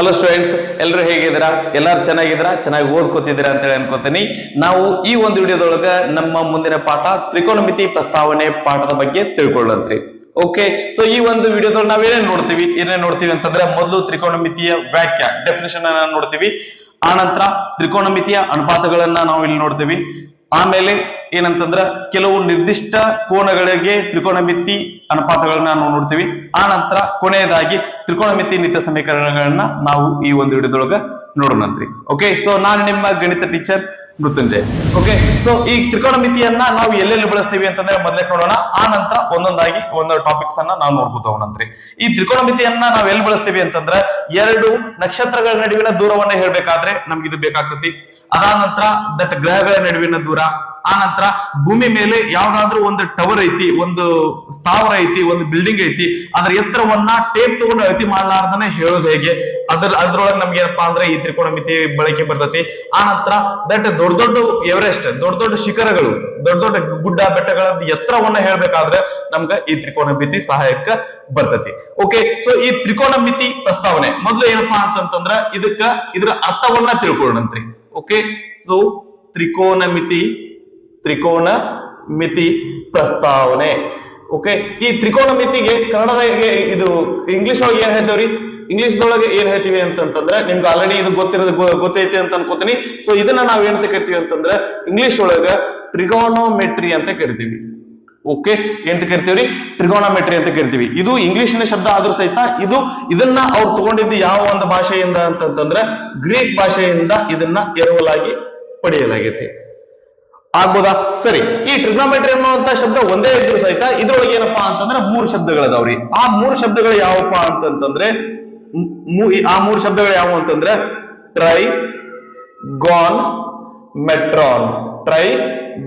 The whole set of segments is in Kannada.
ಹಲೋ ಸ್ಟೂಡೆಂಟ್ಸ್ ಎಲ್ಲರೂ ಹೇಗಿದ್ದೀರಾ? ಎಲ್ಲರೂ ಚೆನ್ನಾಗಿದ್ದೀರಾ? ಚೆನ್ನಾಗಿ ಓದ್ಕೋತಿದ್ದೀರಾ ಅಂತ ಹೇಳಿ ಅನ್ಕೋತೀನಿ. ನಾವು ಈ ಒಂದು ವಿಡಿಯೋದೊಳಗೆ ನಮ್ಮ ಮುಂದಿನ ಪಾಠ ತ್ರಿಕೋನಮಿತಿ ಪ್ರಸ್ತಾವನೆ ಪಾಠದ ಬಗ್ಗೆ ತಿಳ್ಕೊಳ್ಳಂತ್ರಿ ಓಕೆ ಸೊ ಈ ಒಂದು ವಿಡಿಯೋದಲ್ಲಿ ನಾವೇನೇನ್ ನೋಡ್ತೀವಿ? ಏನೇನ್ ನೋಡ್ತೀವಿ ಅಂತಂದ್ರೆ ಮೊದಲು ತ್ರಿಕೋನಮಿತಿಯ ವ್ಯಾಖ್ಯ ಡೆಫಿನೇಷನ್ ಅನ್ನ ನೋಡ್ತೀವಿ. ಆನಂತರ ತ್ರಿಕೋನಮಿತಿಯ ಅನುಪಾತಗಳನ್ನ ನಾವು ಇಲ್ಲಿ ನೋಡ್ತೀವಿ. ಆಮೇಲೆ ಏನಂತಂದ್ರ ಕೆಲವು ನಿರ್ದಿಷ್ಟ ಕೋನಗಳಿಗೆ ತ್ರಿಕೋನಮಿತಿ ಅನುಪಾತಗಳನ್ನ ನಾವು ನೋಡ್ತೀವಿ. ಆ ನಂತರ ಕೊನೆಯದಾಗಿ ತ್ರಿಕೋನಮಿತಿ ನಿತ್ಯ ಸಮೀಕರಣಗಳನ್ನ ನಾವು ಈ ಒಂದು ವಿಡಿಯೋದೊಳಗ ನೋಡೋಣಂತ್ರಿ ಓಕೆ ಸೊ ನಾನು ನಿಮ್ಮ ಗಣಿತ ಟೀಚರ್ ಮೃತ್ಯುಂಜಯ್. ಓಕೆ ಸೊ ಈ ತ್ರಿಕೋನಮಿತಿಯನ್ನ ನಾವು ಎಲ್ಲೆಲ್ಲಿ ಬಳಸ್ತೀವಿ ಅಂತಂದ್ರೆ ಮೊದಲೇ ನೋಡೋಣ. ಆ ನಂತರ ಒಂದೊಂದಾಗಿ ಒಂದೊಂದು ಟಾಪಿಕ್ಸ್ ಅನ್ನ ನಾವು ನೋಡ್ಬೋದು ಹೋಗೋಣಂತ್ರಿ ಈ ತ್ರಿಕೋನಮಿತಿಯನ್ನ ನಾವು ಎಲ್ಲಿ ಬಳಸ್ತೀವಿ ಅಂತಂದ್ರೆ ಎರಡು ನಕ್ಷತ್ರಗಳ ನಡುವಿನ ದೂರವನ್ನ ಹೇಳ್ಬೇಕಾದ್ರೆ ನಮ್ಗೆ ಇದು ಬೇಕಾಗ್ತತಿ. ಅದಾದ ನಂತರ ದಟ್ ಗ್ರಹಗಳ ನಡುವಿನ ದೂರ. ಆ ನಂತರ ಭೂಮಿ ಮೇಲೆ ಯಾವ್ದಾದ್ರೂ ಒಂದು ಟವರ್ ಐತಿ, ಒಂದು ಸ್ಥಾವರ ಐತಿ, ಒಂದು ಬಿಲ್ಡಿಂಗ್ ಐತಿ, ಅದ್ರ ಎತ್ತರವನ್ನ ಟೇಪ್ ತಗೊಂಡು ಅಳತಿ ಮಾಡ್ಲಾರ್ದನೆ ಹೇಳೋದು ಹೇಗೆ? ಅದ್ರ, ಅದ್ರೊಳಗೆ ನಮ್ಗೆ ಏನಪ್ಪಾ ಅಂದ್ರೆ ಈ ತ್ರಿಕೋನಮಿತಿ ಬಳಕೆ ಬರ್ತತಿ. ಆ ನಂತರ ದಟ್ ದೊಡ್ಡ ದೊಡ್ಡ ಎವರೆಸ್ಟ್ ದೊಡ್ಡ ದೊಡ್ಡ ಶಿಖರಗಳು, ದೊಡ್ಡ ದೊಡ್ಡ ಗುಡ್ಡ ಬೆಟ್ಟಗಳ ಎತ್ತರವನ್ನ ಹೇಳ್ಬೇಕಾದ್ರೆ ನಮ್ಗ ಈ ತ್ರಿಕೋನಮಿತಿ ಸಹಾಯಕ್ಕ ಬರ್ತತಿ. ಓಕೆ ಸೊ ಈ ತ್ರಿಕೋನಮಿತಿ ಪ್ರಸ್ತಾವನೆ ಮೊದಲು ಏನಪ್ಪಾ ಅಂತಂತಂದ್ರ ಇದಕ್ಕ ಇದ್ರ ಅರ್ಥವನ್ನ ತಿಳ್ಕೊಳ್ಳೋಣಂತ್ರಿ. ಓಕೆ ಸೊ ತ್ರಿಕೋನಮಿತಿ ತ್ರಿಕೋನ ಮಿತಿ ಪ್ರಸ್ತಾವನೆ ಓಕೆ ಈ ತ್ರಿಕೋನ ಮಿತಿಗೆ ಕನ್ನಡದ ಇದು ಇಂಗ್ಲಿಷ್ ಒಳಗೆ ಏನ್ ಹೇಳ್ತೇವ್ರಿ? ಇಂಗ್ಲಿಷ್ ದೊಳಗೆ ಏನ್ ಹೇಳ್ತೀವಿ ಅಂತಂತಂದ್ರೆ ನಿಮ್ಗೆ ಆಲ್ರೆಡಿ ಇದು ಗೊತ್ತಿರೋದು ಗೊತ್ತೈತಿ ಅಂತ ಅನ್ಕೋತೀನಿ. ಸೊ ಇದನ್ನ ನಾವ್ ಏನಂತ ಕರಿತೀವಿ ಅಂತಂದ್ರೆ ಇಂಗ್ಲಿಷ್ ಒಳಗ ಟ್ರಿಗೋನೋಮೆಟ್ರಿ ಅಂತ ಕರಿತೀವಿ. ಓಕೆ ಎಂತ ಕರಿತೀವ್ರಿ? ಟ್ರಿಗೋನಮೆಟ್ರಿ ಅಂತ ಕರಿತೀವಿ. ಇದು ಇಂಗ್ಲಿಷಿನ ಶಬ್ದ ಆದ್ರೂ ಸಹಿತ ಇದು ಇದನ್ನ ಅವ್ರು ತಗೊಂಡಿದ್ದು ಯಾವ ಒಂದು ಭಾಷೆಯಿಂದ ಅಂತಂತಂದ್ರೆ ಗ್ರೀಕ್ ಭಾಷೆಯಿಂದ ಇದನ್ನ ಎರವಲಾಗಿ ಪಡೆಯಲಾಗೈತಿ. ಆಗ್ಬೋದಾ? ಸರಿ. ಈ ಟ್ರಿಗ್ನೋಮೆಟ್ರಿ ಅನ್ನುವಂತ ಶಬ್ದ ಒಂದೇ ಇದ್ರು ಸಹಿತ ಇದ್ರೊಳಗೆ ಏನಪ್ಪಾ ಅಂತಂದ್ರೆ ಮೂರು ಶಬ್ದಗಳದಾವ್ರಿ. ಆ ಮೂರು ಶಬ್ದಗಳು ಯಾವಪ್ಪ ಅಂತಂತಂದ್ರೆ ಆ ಮೂರು ಶಬ್ದಗಳು ಯಾವುವು ಅಂತಂದ್ರೆ tri gon metron. Tri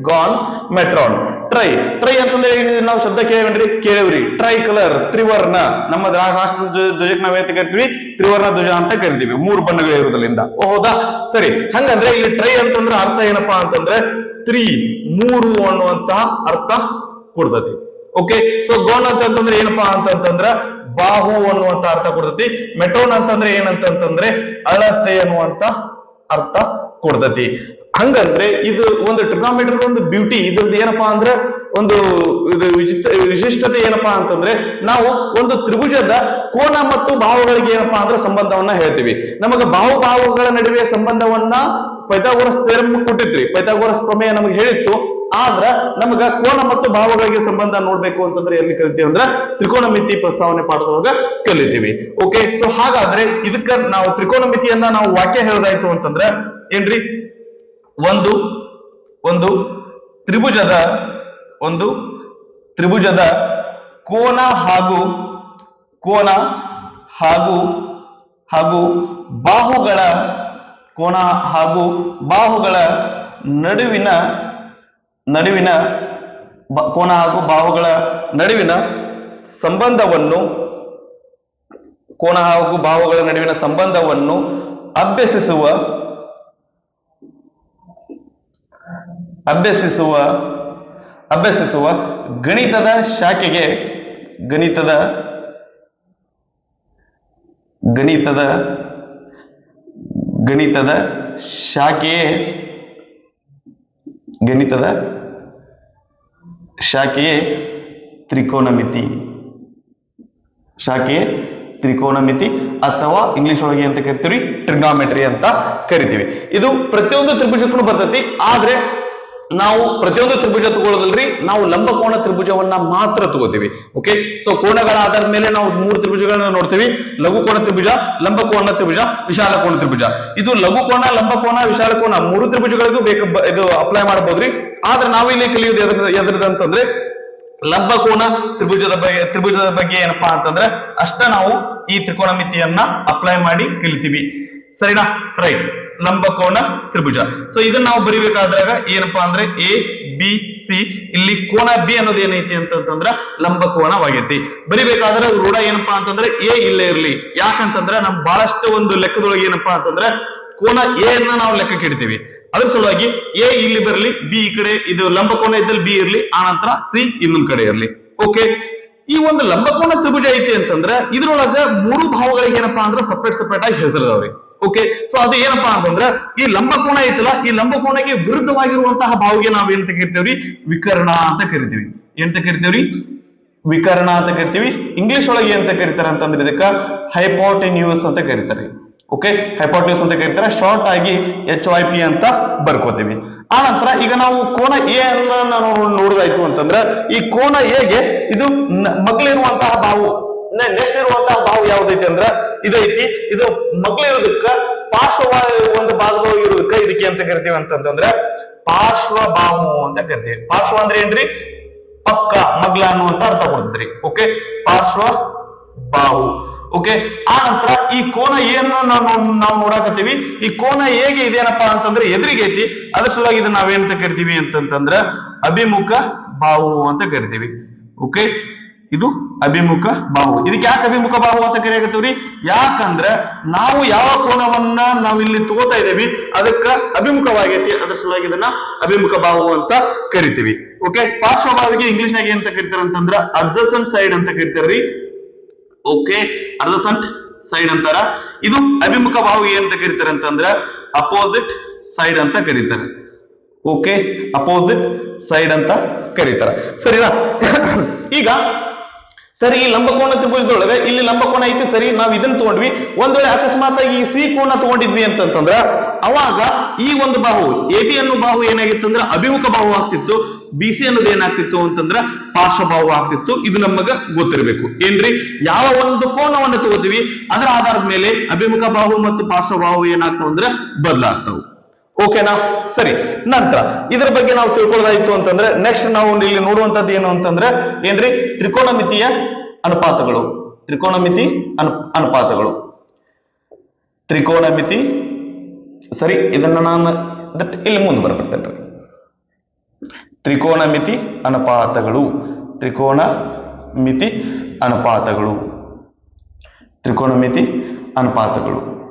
gon metron. Tri tri ಅಂತಂದ್ರೆ ನಾವು ಶಬ್ದ ಕೇಳಿ ಕೇಳಿವ್ರಿ. ಟ್ರೈ ಕಲರ್ ತ್ರಿವರ್ಣ. ನಮ್ಮ ರಾ- ರಾಷ್ಟ್ರದ ಧ್ವಜ- ಧ್ವಜಕ್ಕೆ ನಾವ್ ಏನ್ ಕರಿತೀವಿ? ತ್ರಿವರ್ಣ ಧ್ವಜ ಅಂತ ಕರಿತೀವಿ. ಮೂರು ಬಣ್ಣಗಳು ಇರುವುದರಿಂದ. ಹೌದಾ? ಸರಿ. ಹಂಗಂದ್ರೆ ಇಲ್ಲಿ ಟ್ರೈ ಅಂತಂದ್ರೆ ಅರ್ಥ ಏನಪ್ಪಾ ಅಂತಂದ್ರೆ ತ್ರೀ, ಮೂರು ಅನ್ನುವಂತಹ ಅರ್ಥ ಕೊಡ್ತತಿ ಓಕೆ ಸೊ ಗೋಣ ಅಂತಂದ್ರೆ ಏನಪ್ಪಾ ಅಂತಂತಂದ್ರ ಬಾಹು ಅನ್ನುವಂತ ಅರ್ಥ ಕೊಡ್ತತಿ ಮೆಟ್ರೋನ್ ಅಂತಂದ್ರೆ ಏನಂತಂತಂದ್ರೆ ಅಳತೆ ಅನ್ನುವಂತ ಅರ್ಥ ಕೊಡ್ತತಿ ಹಂಗಂದ್ರೆ ಇದು ಒಂದು ಟ್ರಿಗ್ನೋಮೆಟ್ರಿ ಒಂದು ಬ್ಯೂಟಿ ಇದ್ರದ್ದು ಏನಪ್ಪಾ ಅಂದ್ರೆ ಒಂದು ಇದು ವಿಶಿಷ್ಟತೆ ಏನಪ್ಪಾ ಅಂತಂದ್ರೆ ನಾವು ಒಂದು ತ್ರಿಭುಜದ ಕೋನ ಮತ್ತು ಭಾವಗಳಿಗೆ ಏನಪ್ಪಾ ಅಂದ್ರೆ ಸಂಬಂಧವನ್ನ ಹೇಳ್ತೀವಿ. ನಮಗೆ ಭಾವಭಾವಗಳ ನಡುವೆ ಸಂಬಂಧವನ್ನ ಪೈಥಾಗೋರಸ್ ಥಿಯರಂ ಕೊಟ್ಟಿತ್ರಿ. ಪೈಥಾಗೋರಸ್ ಪ್ರಮೇಯ ನಮಗೆ ಹೇಳಿತ್ತು. ಆದ್ರ ನಮಗ ಕೋನ ಮತ್ತು ಭಾವಗಳಿಗೆ ಸಂಬಂಧ ನೋಡ್ಬೇಕು ಅಂತಂದ್ರೆ ಎಲ್ಲಿ ಕಲಿತೀವಿ ಅಂದ್ರೆ ತ್ರಿಕೋನಮಿತಿ ಪ್ರಸ್ತಾವನೆ ಪಾಠದೊಳಗ ಕಲಿತೀವಿ. ಓಕೆ ಸೊ ಹಾಗಾದ್ರೆ ಇದಕ್ಕ ನಾವು ತ್ರಿಕೋನಮಿತಿಯನ್ನ ನಾವು ವಾಕ್ಯ ಹೇಳೋದಾಯ್ತು ಅಂತಂದ್ರೆ ಏನ್ರಿ? ಒಂದು ಒಂದು ತ್ರಿಭುಜದ ಒಂದು ತ್ರಿಭುಜದ ಕೋನ ಹಾಗೂ ಕೋನ ಹಾಗೂ ಹಾಗೂ ಬಾಹುಗಳ ಕೋನ ಹಾಗೂ ಬಾಹುಗಳ ನಡುವಿನ ನಡುವಿನ ಕೋನ ಹಾಗೂ ಬಾಹುಗಳ ನಡುವಿನ ಸಂಬಂಧವನ್ನು, ಕೋನ ಹಾಗೂ ಬಾಹುಗಳ ನಡುವಿನ ಸಂಬಂಧವನ್ನು ಅಭ್ಯಸಿಸುವ ಅಭ್ಯಸಿಸುವ ಅಭ್ಯಸಿಸುವ ಗಣಿತದ ಶಾಖೆಗೆ, ಗಣಿತದ ಗಣಿತದ ಗಣಿತದ ಶಾಖೆಯೇ ಗಣಿತದ ಶಾಖೆಯೇ ತ್ರಿಕೋನಮಿತಿ. ಶಾಖೆಯೇ ತ್ರಿಕೋನಮಿತಿ ಅಥವಾ ಇಂಗ್ಲಿಷ್ ಒಳಗೆ ಅಂತ ಕರಿತೀವಿ ಟ್ರಿಗ್ನಾಮೆಟ್ರಿ ಅಂತ ಕರಿತೀವಿ. ಇದು ಪ್ರತಿಯೊಂದು ತ್ರಿಭುಜಕ್ಕೂ ಬರ್ತೈತಿ, ಆದ್ರೆ ನಾವು ಪ್ರತಿಯೊಂದು ತ್ರಿಭುಜ ತಗೊಳ್ಳೋದಲ್ರಿ ನಾವು ಲಂಬಕೋಣ ತ್ರಿಭುಜವನ್ನ ಮಾತ್ರ ತಗೋತೀವಿ ಓಕೆ ಸೊ ಕೋಣಗಳ ಆಧಾರದ ಮೇಲೆ ನಾವು ಮೂರು ತ್ರಿಭುಜಗಳನ್ನ ನೋಡ್ತೀವಿ ಲಘುಕೋಣ ತ್ರಿಭುಜ ಲಂಬಕೋಣ ತ್ರಿಭುಜ, ವಿಶಾಲ ಕೋಣ ತ್ರಿಭುಜ. ಇದು ಲಘುಕೋಣ ಲಂಬಕೋಣ ವಿಶಾಲ ಕೋಣ ಮೂರು ತ್ರಿಭುಜಗಳಿಗೂ ಬೇಕು ಇದು ಅಪ್ಲೈ ಮಾಡಬಹುದ್ರಿ ಆದ್ರೆ ನಾವಿಲ್ಲಿ ಕಲಿಯೋದು ಎದ್ರ ಅಂತಂದ್ರೆ ಲಂಬಕೋಣ ತ್ರಿಭುಜದ ಬಗ್ಗೆ ತ್ರಿಭುಜದ ಬಗ್ಗೆ ಏನಪ್ಪಾ ಅಂತಂದ್ರೆ, ಅಷ್ಟ ನಾವು ಈ ತ್ರಿಕೋನಮಿತಿಯನ್ನ ಅಪ್ಲೈ ಮಾಡಿ ಕಲಿತೀವಿ. ಸರಿನಾ? ರೈಟ್ ಲಂಬಕೋಣ ತ್ರಿಭುಜ. ಸೊ ಇದನ್ನ ನಾವು ಬರಿಬೇಕಾದ್ರಾಗ ಏನಪ್ಪಾ ಅಂದ್ರೆ ಎ ಬಿ ಸಿ ಇಲ್ಲಿ ಕೋನ ಬಿ ಅನ್ನೋದು ಏನೈತಿ ಅಂತಂದ್ರ ಲಂಬಕೋಣವಾಗೈತಿ ಬರಿಬೇಕಾದ್ರೆ ರೂಢ ಏನಪ್ಪಾ ಅಂತಂದ್ರೆ ಎ ಇಲ್ಲೇ ಇರ್ಲಿ. ಯಾಕಂತಂದ್ರೆ ನಮ್ ಬಹಳಷ್ಟು ಒಂದು ಲೆಕ್ಕದೊಳಗೆ ಏನಪ್ಪಾ ಅಂತಂದ್ರೆ ಕೋನ ಎ ಅನ್ನ ನಾವು ಲೆಕ್ಕಕ್ಕೆ ಇಡ್ತೀವಿ. ಅದ್ರ ಸಲುವಾಗಿ ಎ ಇಲ್ಲಿ ಬರಲಿ ಬಿ ಈ ಕಡೆ, ಇದು ಲಂಬಕೋನ ಇದ್ದಲ್ಲಿ ಬಿ ಇರ್ಲಿ, ಆ ನಂತರ ಸಿ ಇನ್ನೊಂದ್ ಕಡೆ ಇರ್ಲಿ. ಓಕೆ ಈ ಒಂದು ಲಂಬಕೋನ ತ್ರಿಭುಜ ಐತಿ ಅಂತಂದ್ರೆ ಇದ್ರೊಳಗ ಮೂರು ಭಾವಗಳಿಗೆ ಏನಪ್ಪಾ ಅಂದ್ರೆ ಸಪ್ರೇಟ್ ಸಪ್ರೇಟ್ ಆಗಿ ಹೆಸರಿದಾವ್ರಿ. ಓಕೆ ಸೊ ಅದು ಏನಪ್ಪಾ ಅಂತಂದ್ರ, ಈ ಲಂಬಕೋನ ಐತಲ್ಲ, ಈ ಲಂಬಕೋನಕ್ಕೆ ವಿರುದ್ಧವಾಗಿರುವಂತಹ ಭಾವಿಗೆ ನಾವ್ ಏನಂತ ಕರಿತೇವ್ರಿ ವಿಕರ್ಣ ಅಂತ ಕರಿತೀವಿ. ಏನಂತ ಕರಿತೇವ್ರಿ ವಿಕರ್ಣ ಅಂತ ಕರಿತೀವಿ. ಇಂಗ್ಲಿಷ್ ಒಳಗೆ ಏನಂತ ಕರಿತಾರೆ ಅಂತಂದ್ರೆ ಇದಕ್ಕ ಹೈಪೋಟಿನ್ಯೂಸ್ ಅಂತ ಕರೀತಾರೆ. ಓಕೆ ಹೈಪೋಟಿನ್ಯೂಸ್ ಅಂತ ಕರೀತಾರೆ. ಶಾರ್ಟ್ ಆಗಿ ಎಚ್ ವೈ ಪಿ ಅಂತ ಬರ್ಕೋತೀವಿ. ಆ ನಂತರ ಈಗ ನಾವು ಕೋನ ಎ ಅನ್ನ ನಾವು ನೋಡಿದಾಯ್ತು ಅಂತಂದ್ರೆ, ಈ ಕೋನ ಎಗೆ ಇದು ಮಗ್ಲಿರುವಂತಹ ಬಾವು. ನೆಕ್ಸ್ಟ್ ಇರುವಂತಹ ಬಾವು ಯಾವ್ದೈತಿ ಅಂದ್ರ ಇದೈತಿ. ಇದು ಮಗ್ಲಿರೋದಕ್ಕ ಪಾರ್ಶ್ವ ಒಂದು ಭಾಗದೊಳಗೆ ಇರೋದಕ್ಕ ಇದಕ್ಕೆ ಅಂತ ಕರಿತೀವಿ ಅಂತಂದ್ರೆ ಪಾರ್ಶ್ವ ಬಾಹು ಅಂತ ಕರಿತೀವಿ. ಪಾರ್ಶ್ವ ಅಂದ್ರೆ ಏನ್ರಿ? ಪಕ್ಕ, ಮಗ್ಲ ಅನ್ನುವಂತ ಅರ್ಥ ಕೊಡ್ತೀರಿ ಓಕೆ ಪಾರ್ಶ್ವ ಬಾಹು ಓಕೆ ಆ ನಂತರ ಈ ಕೋನ ಏನು ನಾವು ನಾವು ನೋಡಾಕತ್ತೀವಿ? ಈ ಕೋನ ಹೇಗೆ ಇದೇನಪ್ಪಾ ಅಂತಂದ್ರೆ ಎದುರಿಗೆ ಐತಿ. ಅದ್ರ ಸಲುವಾಗಿ ಇದನ್ನ ನಾವೇನಂತ ಕರಿತೀವಿ ಅಂತಂತಂದ್ರ ಅಭಿಮುಖ ಬಾಹು ಅಂತ ಕರಿತೀವಿ. ಓಕೆ ಇದು ಅಭಿಮುಖ ಬಾಹು. ಇದಕ್ಕೆ ಯಾಕೆ ಅಭಿಮುಖ ಬಾಹು ಅಂತ ಕರೆಯಾಕತ್ತೀವ್ರಿ ಯಾಕಂದ್ರ ನಾವು ಯಾವ ಕೋನವನ್ನ ನಾವು ಇಲ್ಲಿ ತಗೋತಾ ಇದ್ದೀವಿ, ಅದಕ್ಕ ಅಭಿಮುಖವಾಗೈತಿ, ಅದ್ರ ಸಲುವಾಗಿ ಇದನ್ನ ಅಭಿಮುಖ ಬಾಹು ಅಂತ ಕರಿತೀವಿ. ಓಕೆ ಪಾರ್ಶ್ವಭಾವಿಗೆ ಇಂಗ್ಲಿಷ್ನಾಗ ಏನಂತ ಕರಿತಾರ ಅಂತಂದ್ರ ಅಡ್ಜಸೆಂಟ್ ಸೈಡ್ ಅಂತ ಕರಿತಾರ್ರಿ ಓಕೆ ಅಡ್ಜಸೆಂಟ್ ಸೈಡ್ ಅಂತಾರ. ಇದು ಅಭಿಮುಖ ಬಾಹು ಏನಂತ ಕರೀತಾರೆ ಅಂತಂದ್ರ ಅಪೋಸಿಟ್ ಸೈಡ್ ಅಂತ ಕರೀತಾರೆ. ಓಕೆ ಅಪೋಸಿಟ್ ಸೈಡ್ ಅಂತ ಕರೀತಾರ. ಸರಿನಾ? ಈಗ ಸರಿ ಈ ಲಂಬಕೋನ ತ್ರಿಭುಜದೊಳಗೆ ಇಲ್ಲಿ ಲಂಬಕೋನ ಐತಿ, ಸರಿ, ನಾವು ಇದನ್ನ ತಗೊಂಡ್ವಿ. ಒಂದ್ ವೇಳೆ ಅಕಸ್ಮಾತ್ ಆಗಿ ಈ ಸಿ ಕೋನ ತಗೊಂಡಿದ್ವಿ ಅಂತಂತಂದ್ರ, ಅವಾಗ ಈ ಒಂದು ಬಾಹು, ಎ ಬಿ ಅನ್ನೋ ಬಾಹು ಏನಾಗಿತ್ತಂದ್ರ ಅಭಿಮುಖ ಬಾಹು ಆಗ್ತಿತ್ತು, ಬಿ ಸಿ ಅನ್ನೋದು ಏನಾಗ್ತಿತ್ತು ಅಂತಂದ್ರ ಪಾರ್ಶ್ವಭಾವ ಆಗ್ತಿತ್ತು. ಇದು ನಮಗ ಗೊತ್ತಿರಬೇಕು. ಏನ್ರಿ? ಯಾವ ಒಂದು ಕೋನವನ್ನು ತಗೋತೀವಿ, ಅದರ ಆಧಾರದ ಮೇಲೆ ಅಭಿಮುಖ ಬಾಹು ಮತ್ತು ಪಾರ್ಶ್ವಭಾವ ಏನಾಗ್ತಾವ ಅಂದ್ರ ಬದಲಾಗ್ತಾವು. ಓಕೆನಾ ಸರಿ. ನಂತರ, ಇದರ ಬಗ್ಗೆ ನಾವು ತಿಳ್ಕೊಳ್ಳೋದಾಯ್ತು ಅಂತಂದ್ರೆ ನೆಕ್ಸ್ಟ್ ನಾವು ಇಲ್ಲಿ ನೋಡುವಂತದ್ದು ಏನು ಅಂತಂದ್ರೆ, ಏನ್ರಿ? ತ್ರಿಕೋನಮಿತಿಯ ಅನುಪಾತಗಳು. ತ್ರಿಕೋನಮಿತಿ ಅನು, ಅನುಪಾತಗಳು. ತ್ರಿಕೋನಮಿತಿ, ಸರಿ, ಇದನ್ನ ನಾನು ಇಲ್ಲಿ ಮುಂದೆ ಬರ್ಬಿಡ್ತೇನೆ ತ್ರಿಕೋನಮಿತಿ ಅನುಪಾತಗಳು. ತ್ರಿಕೋಣ ಮಿತಿ ಅನುಪಾತಗಳು. ತ್ರಿಕೋನಮಿತಿ ಅನುಪಾತಗಳು.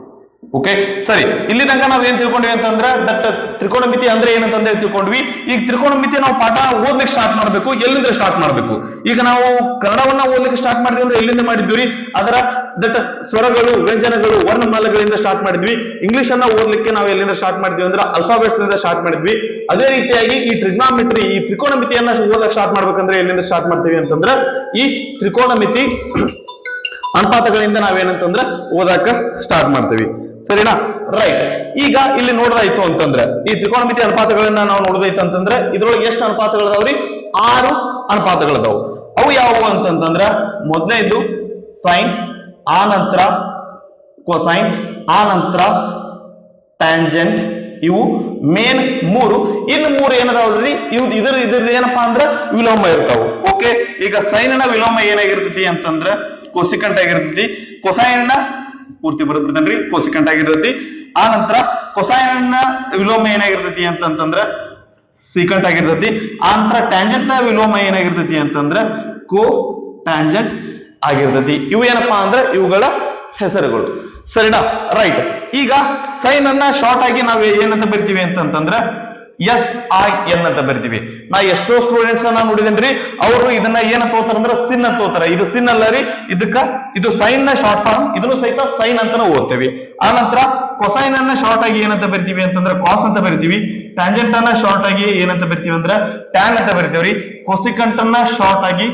ಓಕೆ ಸರಿ. ಇಲ್ಲಿ ತನಕ ನಾವ್ ಏನ್ ತಿಳ್ಕೊಂಡ್ವಿ ಅಂತಂದ್ರೆ ದಟ್ ತ್ರಿಕೋನಮಿತಿ ಅಂದ್ರೆ ಏನಂತಂದ್ರೆ ತಿಳ್ಕೊಂಡ್ವಿ. ಈಗ ತ್ರಿಕೋನಮಿತಿ ನಾವು ಪಾಠ ಓದ್ಲಿಕ್ಕೆ ಸ್ಟಾರ್ಟ್ ಮಾಡ್ಬೇಕು, ಎಲ್ಲಿಂದ ಸ್ಟಾರ್ಟ್ ಮಾಡ್ಬೇಕು? ಈಗ ನಾವು ಕನ್ನಡವನ್ನ ಓದ್ಲಿಕ್ಕೆ ಸ್ಟಾರ್ಟ್ ಮಾಡಿದ್ವಿ ಅಂದ್ರೆ ಎಲ್ಲಿಂದ ಮಾಡಿದ್ವಿ ಅದರ ದಟ್ ಸ್ವರಗಳು, ವ್ಯಂಜನಗಳು, ವರ್ಣಮಾಲೆಗಳಿಂದ ಸ್ಟಾರ್ಟ್ ಮಾಡಿದ್ವಿ. ಇಂಗ್ಲಿಷ್ ಅನ್ನ ಓದ್ಲಿಕ್ಕೆ ನಾವು ಎಲ್ಲಿಂದ ಸ್ಟಾರ್ಟ್ ಮಾಡಿದ್ವಿ ಅಂದ್ರೆ ಅಲ್ಫಾಬೆಟ್ಸ್ ಇಂದ ಸ್ಟಾರ್ಟ್ ಮಾಡಿದ್ವಿ. ಅದೇ ರೀತಿಯಾಗಿ ಈ ಟ್ರಿಗ್ನಾಮೆಟ್ರಿ ಈ ತ್ರಿಕೋನಮಿತಿಯನ್ನ ಓದಕ್ಕೆ ಸ್ಟಾರ್ಟ್ ಮಾಡ್ಬೇಕಂದ್ರೆ ಎಲ್ಲಿಂದ ಸ್ಟಾರ್ಟ್ ಮಾಡ್ತೀವಿ ಅಂತಂದ್ರೆ, ಈ ತ್ರಿಕೋನಮಿತಿ ಅನುಪಾತಗಳಿಂದ ನಾವೇನಂತಂದ್ರೆ ಓದಾಕ ಸ್ಟಾರ್ಟ್ ಮಾಡ್ತೀವಿ. ಸರಿನಾ? ರೈಟ್ ಈಗ ಇಲ್ಲಿ ನೋಡ್ದಾಯ್ತು ಅಂತಂದ್ರೆ, ಈ ತ್ರಿಕೋಣಮಿತಿ ಅನುಪಾತಗಳನ್ನ ನಾವು ನೋಡ್ದೈತು ಅಂತಂದ್ರೆ, ಇದ್ರೊಳಗೆ ಎಷ್ಟು ಅನುಪಾತಗಳದಾವ್ರಿ ಆರು ಅನುಪಾತಗಳದಾವು. ಅವು ಯಾವುವು ಅಂತಂತಂದ್ರ ಮೊದಲನೇದು ಸೈನ್ ಆ ನಂತರ ಕೊಸೈನ್ ಆ ನಂತರ ಟ್ಯಾಂಜೆಂಟ್ ಇವು ಮೇನ್ ಮೂರು. ಇನ್ನು ಮೂರು ಏನದಾವ್ರಿ? ಇವ್ ಇದ್ರ ಇದ್ರ ಏನಪ್ಪಾ ಅಂದ್ರ, ವಿಲೋಮ ಇರ್ತಾವು. ಓಕೆ ಈಗ ಸೈನಿನ ವಿಲೋಮ ಏನಾಗಿರ್ತೈತಿ ಅಂತಂದ್ರ ಕೋಸಿಕಂಟ್ ಆಗಿರ್ತೈತಿ. ಕೊಸೈನ್ನ ಪೂರ್ತಿ ಬರ್ಬಿಡ್ತೇನ್ರಿ ಕೋಸಿಕಂಟ್ ಆಗಿರ್ತೈತಿ ಆ ನಂತರ ನ ವಿಲೋಮ ಏನಾಗಿರ್ತೈತಿ ಅಂತಂತಂದ್ರ ಸೀಕಂಟ್ ಆಗಿರ್ತೈತಿ ಆ ನಂತರ ಟ್ಯಾಂಜೆಂಟ್ನ ವಿಲೋಮ ಏನಾಗಿರ್ತೈತಿ ಅಂತಂದ್ರ ಕೋ ಟ್ಯಾಂಜೆಂಟ್ ಆಗಿರ್ತೈತಿ. ಇವು ಏನಪ್ಪಾ ಅಂದ್ರ, ಇವುಗಳ ಹೆಸರುಗಳು. ಸರಿನಾ? ರೈಟ್ ಈಗ ಸೈನ್ ಅನ್ನ ಶಾರ್ಟ್ ಆಗಿ ನಾವು ಏನಂತ ಬರಿತೀವಿ ಅಂತಂತಂದ್ರ ಎಸ್ ಐ ಎನ್ ಅಂತ ಬರಿತೀವಿ. ನಾ ಎಷ್ಟೋ ಸ್ಟೂಡೆಂಟ್ಸ್ ಅನ್ನ ನೋಡಿದೇನ್ರಿ, ಅವರು ಇದನ್ನ ಏನ ತೋತಾರ ಅಂದ್ರ ಸಿನ್ ಅಂತ ತೋತಾರ. ಇದು ಸಿನ್ ಅಲ್ಲ ರೀ, ಇದಕ್ಕ ಇದು ಸೈನ್ನ ಶಾರ್ಟ್ ಫಾರ್ಮ್ ಇದನ್ನು ಸಹಿತ ಸೈನ್ ಅಂತಾನೆ ಓದ್ತೇವೆ. ಆ ನಂತರ ಕೊಸೈನ್ ಅನ್ನ ಶಾರ್ಟ್ ಆಗಿ ಏನಂತ ಬರಿತೀವಿ ಅಂತಂದ್ರೆ ಕಾಸ್ ಅಂತ ಬರಿತೀವಿ. ಟ್ಯಾಂಜೆಂಟ್ ಅನ್ನ ಶಾರ್ಟ್ ಆಗಿ ಏನಂತ ಬರಿತೀವಿ ಅಂದ್ರೆ ಟ್ಯಾನ್ ಅಂತ ಬರಿತೇವ್ರಿ. ಕೊಸಿಕಂಟ್ ಅನ್ನ ಶಾರ್ಟ್ ಆಗಿ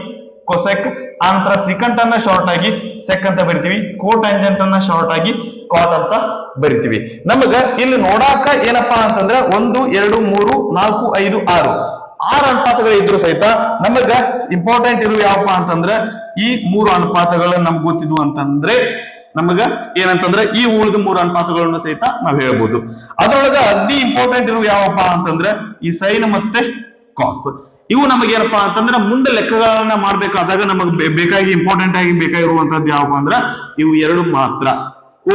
ಕೊಸೆಕ್ ಆ ನಂತರ ಸಿಕಂಟ್ ಅನ್ನ ಶಾರ್ಟ್ ಆಗಿ ಸೆಕ್ ಅಂತ ಬರಿತೀವಿ. ಕೋ ಟ್ಯಾಂಜೆಂಟ್ ಅನ್ನ ಶಾರ್ಟ್ ಆಗಿ ಕಾಟ್ ಅಂತ ಬರಿತೀವಿ. ನಮಗ ಇಲ್ಲಿ ನೋಡಾಕ ಏನಪ್ಪಾ ಅಂತಂದ್ರ ಒಂದು, ಎರಡು, ಮೂರು, ನಾಲ್ಕು, ಐದು, ಆರು. ಆರು ಅನುಪಾತಗಳು ಇದ್ರು ಸಹಿತ ನಮಗ ಇಂಪಾರ್ಟೆಂಟ್ ಇರುವ ಯಾವಪ್ಪ ಅಂತಂದ್ರ ಈ ಮೂರು ಅನುಪಾತಗಳನ್ನ ನಮ್ಗೆ ಗೊತ್ತಿದ್ವು ಅಂತಂದ್ರೆ ನಮಗ ಏನಂತಂದ್ರೆ ಈ ಉಳಿದ ಮೂರು ಅನುಪಾತಗಳನ್ನು ಸಹಿತ ನಾವ್ ಹೇಳ್ಬೋದು. ಅದ್ರೊಳಗ ಅತಿ ಇಂಪಾರ್ಟೆಂಟ್ ಇರುವ ಯಾವಪ್ಪ ಅಂತಂದ್ರೆ ಈ ಸೈನ್ ಮತ್ತೆ ಕಾಸ್ ಇವು ನಮಗೇನಪ್ಪಾ ಅಂತಂದ್ರೆ ಮುಂದೆ ಲೆಕ್ಕಗಳನ್ನ ಮಾಡ್ಬೇಕಾದಾಗ ನಮಗ್ ಬೇಕಾಗಿ ಇಂಪಾರ್ಟೆಂಟ್ ಆಗಿ ಬೇಕಾಗಿರುವಂತದ್ದು ಯಾವಪ್ಪ ಅಂದ್ರ ಇವು ಎರಡು ಮಾತ್ರ.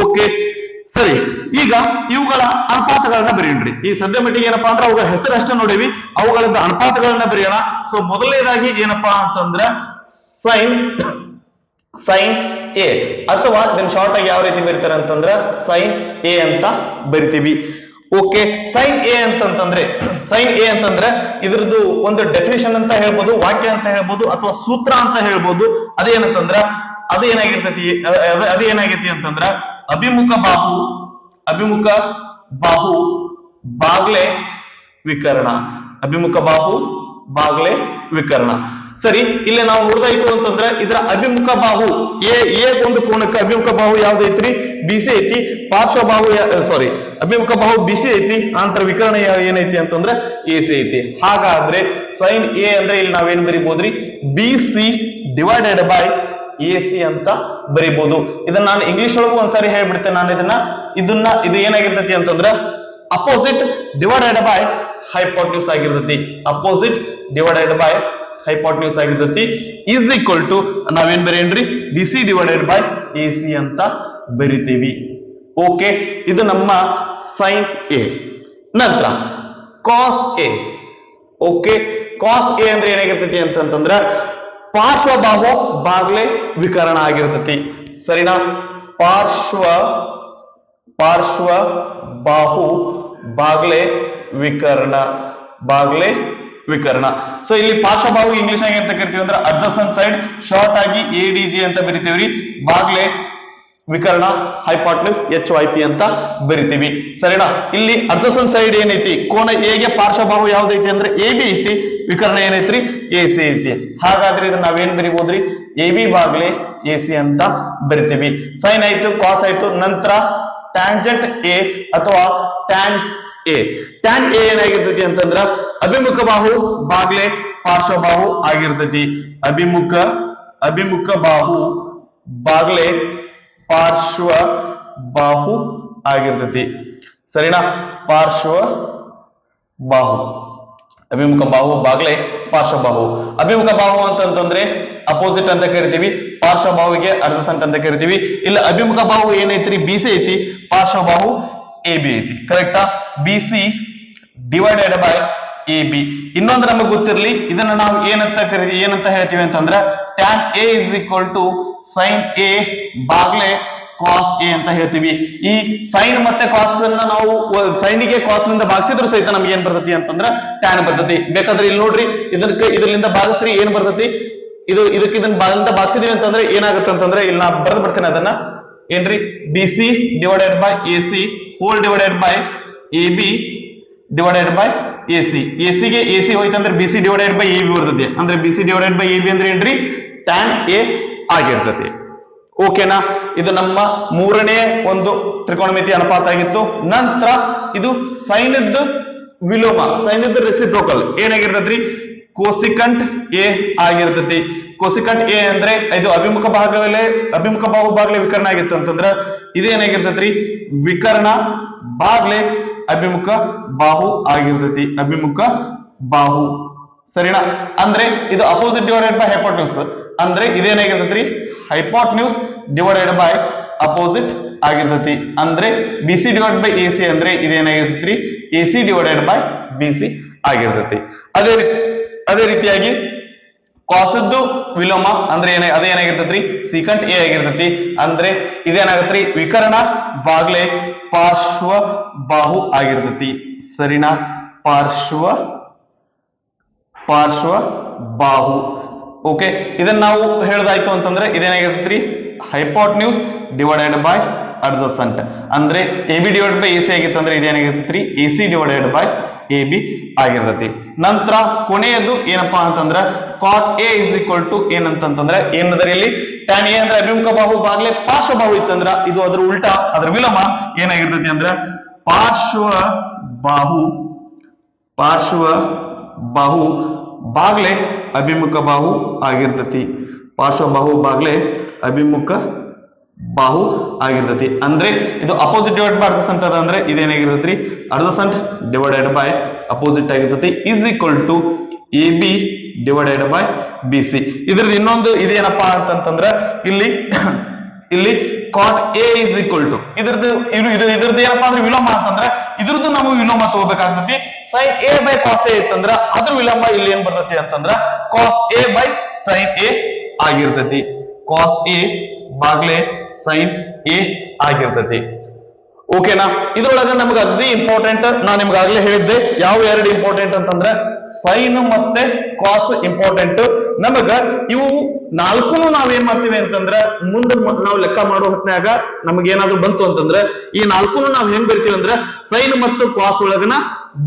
ಓಕೆ ಸರಿ. ಈಗ ಇವುಗಳ ಅನುಪಾತಗಳನ್ನ ಬರೆಯೋಣ್ರಿ. ಈ ಸದ್ಯ ಮಟ್ಟಿಗೆ ಏನಪ್ಪಾ ಅಂದ್ರೆ ಅವುಗಳ ಹೆಸರಷ್ಟೇ ನೋಡಿವಿ. ಅವುಗಳಿಂದ ಅನುಪಾತಗಳನ್ನ ಬರೆಯೋಣ. ಸೊ ಮೊದಲನೇದಾಗಿ ಏನಪ್ಪಾ ಅಂತಂದ್ರ ಸೈನ್ ಸೈನ್ ಎ ಅಥವಾ ಇದನ್ನ ಶಾರ್ಟ್ ಆಗಿ ಯಾವ ರೀತಿ ಬರೀತಾರೆ ಅಂತಂದ್ರ ಸೈನ್ ಎ ಅಂತ ಬರಿತೀವಿ. ಓಕೆ ಸೈನ್ ಎ ಅಂತಂತಂದ್ರೆ ಸೈನ್ ಎ ಅಂತಂದ್ರೆ ಇದ್ರದ್ದು ಒಂದು ಡೆಫಿನೇಷನ್ ಅಂತ ಹೇಳ್ಬೋದು, ವಾಕ್ಯ ಅಂತ ಹೇಳ್ಬೋದು, ಅಥವಾ ಸೂತ್ರ ಅಂತ ಹೇಳ್ಬೋದು. ಅದೇನಂತಂದ್ರ, ಅದೇನಾಗಿರ್ತೈತಿ, ಅದ- ಅದ- ಅದೇನಾಗೈತಿ ಅಂತಂದ್ರ ಅಭಿಮುಖ ಬಾಹು ಅಭಿಮುಖ ಬಾಹು, ಬಾಗ್ಲೆ ವಿಕರ್ಣ. ಅಭಿಮುಖ ಬಾಹು, ಬಾಗ್ಲೆ ವಿಕರ್ಣ. ಸರಿ, ಇಲ್ಲಿ ನಾವು ನೋಡ್ದಾಯ್ತು ಅಂತಂದ್ರೆ ಇದರ ಅಭಿಮುಖ ಬಾಹು, ಎ ಒಂದು ಕೋಣಕ್ಕೆ ಅಭಿಮುಖ ಬಾಹು ಯಾವ್ದೈತ್ರಿ ಬಿಸಿ ಐತಿ. ಪಾರ್ಶ್ವ ಬಾಹು ಸಾರಿ ಅಭಿಮುಖ ಬಾಹು ಬಿಸಿ ಐತಿ. ನಂತರ ವಿಕರ್ಣ ಏನೈತಿ ಅಂತಂದ್ರೆ ಎ, ಸಿ ಐತಿ. ಹಾಗಾದ್ರೆ ಸೈನ್ ಎ ಅಂದ್ರೆ ಇಲ್ಲಿ ನಾವೇನ್ ಬರಿಬಹುದ್ರಿ B, C divided by A ಅಂತ ಬರಿಬಹುದು ಇದನ್ನ ನಾನು ಇಂಗ್ಲಿಷ್ ಒಳಗೂ ಒಂದ್ಸಾರಿ ಹೇಳ್ಬಿಡ್ತೇನೆ ನಾನು ಇದನ್ನ. ಇದನ್ನ, ಇದು ಏನಾಗಿರ್ತೈತಿ ಅಂತಂದ್ರ ಅಪೋಸಿಟ್ ಡಿವೈಡೆಡ್ ಬೈ ಹೈಪೋಟ್ಯೂಸ್ ಆಗಿರ್ತೈತಿ. ಅಪೋಸಿಟ್ ಡಿವೈಡೆಡ್ ಬೈ ಹೈಪೋಟ್ಯೂಸ್ ಆಗಿರ್ತೈತಿ. ಈಸ್ ಈಕ್ವಲ್ ಟು ನಾವೇನ್ ಬರೆಯನ್ರಿ? B C divided by A ಅಂತ ಬರಿತೀವಿ. ಓಕೆ ಇದು ನಮ್ಮ ಸೈನ್ ಎ ನಂತರ cos A okay cos A ಅಂದ್ರೆ ಏನಾಗಿರ್ತೈತಿ ಅಂತಂತಂದ್ರ ಪಾರ್ಶ್ವಬಾಹು ಬಾಗ್ಲೆ ವಿಕರಣ ಆಗಿರ್ತತಿ. ಸರಿನಾ? ಪಾರ್ಶ್ವ ಪಾರ್ಶ್ವ ಬಾಹು ಬಾಗ್ಲೆ ವಿಕರ್ಣ ಬಾಗ್ಲೆ ವಿಕರ್ಣ. ಸೊ ಇಲ್ಲಿ ಪಾರ್ಶ್ವಬಾಹು ಇಂಗ್ಲಿಷ್ ಆಗಿ ಅಂತ ಕರಿತೀವಿ ಅಂದ್ರೆ ಅಡ್ಜಸನ್ ಸೈಡ್ ಶಾರ್ಟ್ ಆಗಿ ಎ ಡಿ ಜಿ ಅಂತ ಬರಿತೀವ್ರಿ. ಬಾಗ್ಲೆ ವಿಕರ್ಣ ಹೈಪಾಟ್ನಿಸ್ ಎಚ್ ವೈ ಪಿ ಅಂತ ಬರಿತೀವಿ. ಸರಿನಾ? ಇಲ್ಲಿ ಅರ್ಧಸನ್ ಸೈಡ್ ಏನೈತಿ? ಕೋನ ಎಗೆ ಪಾರ್ಶ್ವಬಾಹು ಯಾವ್ದೈತಿ ಅಂದ್ರೆ ಎ ಬಿ ಐತಿ. ವಿಕರ್ಣ ಏನೈತ್ರಿ? ಎ ಸಿ ಐತಿ. ಹಾಗಾದ್ರೆ ಇದನ್ನ ನಾವೇನ್ ಬರಿಬೋದ್ರಿ? ಎ ಬಿ ಬಾಗ್ಲೆ ಎ ಸಿ ಅಂತ ಬರಿತೀವಿ. ಸೈನ್ ಆಯ್ತು ಕಾಸ್ ಆಯ್ತು, ನಂತರ ಟ್ಯಾಂಜೆಂಟ್ ಎ ಅಥವಾ ಟ್ಯಾನ್ ಎ ಟ್ಯಾನ್ ಎ ಏನಾಗಿರ್ತೈತಿ ಅಂತಂದ್ರ ಅಭಿಮುಖ ಬಾಹು ಬಾಗ್ಲೆ ಪಾರ್ಶ್ವಬಾಹು ಆಗಿರ್ತೈತಿ. ಅಭಿಮುಖ ಅಭಿಮುಖ ಬಾಹು ಬಾಗ್ಲೆ ಪಾರ್ಶ್ವ ಬಾಹು ಆಗಿರ್ತೈತಿ. ಸರಿನಾ? ಪಾರ್ಶ್ವ ಬಾಹು. ಅಭಿಮುಖ ಬಾಹು ಬಾಗ್ಲೆ ಪಾರ್ಶ್ವಬಾಹು ಅಭಿಮುಖ ಬಾಹು ಅಂತಂತಂದ್ರೆ ಅಪೋಸಿಟ್ ಅಂತ ಕರಿತೀವಿ ಪಾರ್ಶ್ವಬಾಹುಗೆ ಅರ್ಧ ಸಂಟ್ ಅಂತ ಕರಿತೀವಿ. ಇಲ್ಲ, ಅಭಿಮುಖ ಬಾಹು ಏನೈತ್ರಿ? ಬಿ ಸಿ ಐತಿ. ಪಾರ್ಶ್ವಬಾಹು ಎ ಬಿ ಐತಿ. ಕರೆಕ್ಟಾ B C divided by A B ಇನ್ನೊಂದು ನಮಗೆ ಗೊತ್ತಿರಲಿ, ಇದನ್ನ ನಾವು ಏನಂತ ಕರಿತೀವಿ, ಏನಂತ ಹೇಳ್ತೀವಿ ಅಂತಂದ್ರೆ tan A is equal to sine A Baglay cos A ಅಂತ ಹೇಳ್ತೀವಿ. ಈ ಸೈನ್ ಮತ್ತೆ ಕಾಸ್ ಅನ್ನ ನಾವು ಸೈನಿಗೆ ಕಾಸ್ನಿಂದ ಭಾಗಿಸಿದ್ರು ಸಹಿತ ನಮ್ಗೆ ಏನ್ ಬರ್ತತಿ ಅಂತಂದ್ರ ಟ್ಯಾನ್ ಬರ್ತತಿ. ಬೇಕಾದ್ರೆ ಇಲ್ಲಿ ನೋಡ್ರಿ, ಇದಕ್ಕೆ ಇದರಿಂದ ಭಾಗಿಸ್ರಿ ಏನ್ ಬರ್ತತಿ? ಇದು, ಇದಕ್ಕೆ ಇದನ್ನ ಅಂತ ಭಾಗಿಸಿದೀವಿ ಅಂತಂದ್ರೆ ಏನಾಗುತ್ತೆ ಅಂತಂದ್ರೆ ಇಲ್ಲಿ ನಾ ಬರೆದು ಬಿಡ್ತೇನೆ ಅದನ್ನ. ಏನ್ರಿ? B C divided by A C whole divided by A B divided by A C A ಸಿಗೆ A C ಹೋಯ್ತಂದ್ರೆ B C divided by A B ಬರ್ತೈತಿ. ಅಂದ್ರೆ B C divided by A B ಅಂದ್ರೆ ಏನ್ರಿ? ಟ್ಯಾನ್ ಎ ಆಗಿರ್ತೈತಿ. ಓಕೆನಾ ಇದು ನಮ್ಮ ಮೂರನೇ ಒಂದು ತ್ರಿಕೋಣಮಿತಿ ಅನುಪಾತ ಆಗಿತ್ತು. ನಂತರ ಇದು ಸೈನದ್ದು ವಿಲೋಮ ಸೈನದ್ದು ರೆಸಿಪ್ರೋಕಲ್ ಏನಾಗಿರ್ತೈತ್ರಿ ಕೋಸಿಕಂಟ್ ಎ ಆಗಿರ್ತೈತಿ. ಕೋಸಿಕಂಟ್ ಎ ಅಂದ್ರೆ ಇದು ಅಭಿಮುಖ ಭಾಗವೇ ಅಭಿಮುಖ ಬಾಹು ಬಾಗ್ಲೆ ವಿಕರ್ಣ ಆಗಿತ್ತು ಅಂತಂದ್ರ ಇದೇನಾಗಿರ್ತೈತ್ರಿ? ವಿಕರ್ಣ ಬಾಗ್ಲೆ ಅಭಿಮುಖ ಬಾಹು ಆಗಿರ್ತೈತಿ. ಅಭಿಮುಖ ಬಾಹು. ಸರಿನಾ? ಅಂದ್ರೆ ಇದು ಅಪೋಸಿಟ್ ಡಿವೈಡೆಡ್ ಬೈ ಹೈಪೋಟ್ನ್ಯೂಸ್ ಅಂದ್ರೆ ಇದೇನಾಗಿರ್ತೈತ್ರಿ? ಹೈಪೋಟ್ನ್ಯೂಸ್ ಡಿವೈಡೆಡ್ ಬೈ ಅಪೋಸಿಟ್ ಆಗಿರ್ತೈತಿ. ಅಂದ್ರೆ B C divide by A C ಅಂದ್ರೆ ಇದೇನಾಗಿರ್ತೈತಿ A C divided by B C ಆಗಿರ್ತೈತಿ. ಅದೇ ಅದೇ ರೀತಿಯಾಗಿ ಕಾಸದ್ದು ವಿಲೋಮ ಅಂದ್ರೆ ಏನ ಅದೇನಾಗಿರ್ತೈತ್ರಿ ಸೀಕಂಟ್ ಎ ಆಗಿರ್ತೈತಿ. ಅಂದ್ರೆ ಇದೇನಾಗತ್ರಿ? ವಿಕರಣ ಬಾಗ್ಲೆ ಪಾರ್ಶ್ವ ಬಾಹು ಆಗಿರ್ತೈತಿ. ಸರಿನಾ? ಪಾರ್ಶ್ವ ಪಾರ್ಶ್ವ ಬಾಹು. ಓಕೆ ಇದನ್ನ ನಾವು ಹೇಳ್ದಾಯ್ತು ಅಂತಂದ್ರೆ ಇದೇನಾಗಿರ್ತೀರಿ hypotenuse divided by adjacent ಅಂದ್ರೆ A B divide by A C ಆಗಿತ್ತಂದ್ರೆ ಇದೇನಾಗಿರ್ತೀರಿ A C divided by A B ಆಗಿರ್ತೈತಿ. ನಂತರ ಕೊನೆಯದು ಏನಪ್ಪಾ ಅಂತಂದ್ರೆ cot A is equal to ಏನಂತಂತಂದ್ರೆ, ಏನಂದ್ರೆ ಇಲ್ಲಿ? ಟ್ಯಾನ್ ಎ ಅಂದ್ರೆ ಅಭಿಮುಖ ಬಾಹು ಬಾಗ್ಲೆ ಪಾರ್ಶ್ವ ಬಾಹು ಇತ್ತಂದ್ರ ಇದು ಅದ್ರ ಉಲ್ಟಾ, ಅದ್ರ ವಿಲೋಮ ಏನಾಗಿರ್ತೈತಿ ಅಂದ್ರೆ ಪಾರ್ಶ್ವ ಬಾಹು ಪಾರ್ಶ್ವ ಬಾಹು ಬಾಗ್ಲೆ ಅಭಿಮುಖ ಬಾಹು ಆಗಿರ್ತತಿ. ಪಾರ್ಶ್ವಬಾಹು ಬಾಗ್ಲೆ ಅಭಿಮುಖ ಬಾಹು ಆಗಿರ್ತತಿ. ಅಂದ್ರೆ ಇದು ಅಪೋಸಿಟ್ ಡಿವೈಡ್ ಬೈ ಅರ್ಧಸಂಟ್ ಅದ ಅಂದ್ರೆ ಇದೇನಾಗಿರ್ತೈತ್ರಿ? ಅರ್ಧಸಂಟ್ ಡಿವೈಡೆಡ್ ಬೈ ಅಪೋಸಿಟ್ ಆಗಿರ್ತತಿ. Is equal to A B divided by B C ಇದ್ರದ್ದು ಇನ್ನೊಂದು ಇದೇನಪ್ಪಾ ಅಂತಂತಂದ್ರ ಇಲ್ಲಿ ಇಲ್ಲಿ cot A is equal to ಇದ್ರದ್ದು ಇದು ಇದು ಇದ್ರದ್ದು ಏನಪ್ಪಾ ಅಂದ್ರೆ ವಿಲೋಮ ಅಂತಂದ್ರೆ ಇದ್ರದ್ದು ನಾವು ವಿಲೋಮ ತಗೋಬೇಕಾಗ್ತತಿ. Sine A by cos A ಇತ್ತಂದ್ರ ಅದ್ರ ವಿಲೋಮ ಇಲ್ಲಿ ಏನ್ ಬರ್ತೈತಿ ಅಂತಂದ್ರ cos A by sine A ಆಗಿರ್ತತಿ. ಕಾಸ್ ಎ ಬಾಗ್ಲೆ ಸೈನ್ ಎ ಆಗಿರ್ತೈತಿ. ಓಕೆನಾ ಇದ್ರೊಳಗ ನಮ್ಗೆ ಅತಿ ಇಂಪಾರ್ಟೆಂಟ್ ನಾನು ನಿಮ್ಗೆ ಆಗ್ಲೇ ಹೇಳಿದ್ದೆ. ಯಾವ ಎರಡು ಇಂಪಾರ್ಟೆಂಟ್ ಅಂತಂದ್ರೆ ಸೈನ್ ಮತ್ತೆ ಕಾಸ್ ಇಂಪಾರ್ಟೆಂಟ್ ನಮಗ ಇವು ನಾಲ್ಕು ನಾವೇನ್ ಮಾಡ್ತೀವಿ ಅಂತಂದ್ರ ಮುಂದ ನಾವು ಲೆಕ್ಕ ಮಾಡೋ ಹೊತ್ನ್ಯಾಗ ನಮ್ಗೆ ಏನಾದ್ರು ಬಂತು ಅಂತಂದ್ರ ಈ ನಾಲ್ಕುನು ನಾವ್ ಹೆಂಗ್ ಬರಿತೀವಿ ಅಂದ್ರ ಸೈನ್ ಮತ್ತು ಕಾಸ್ ಒಳಗನ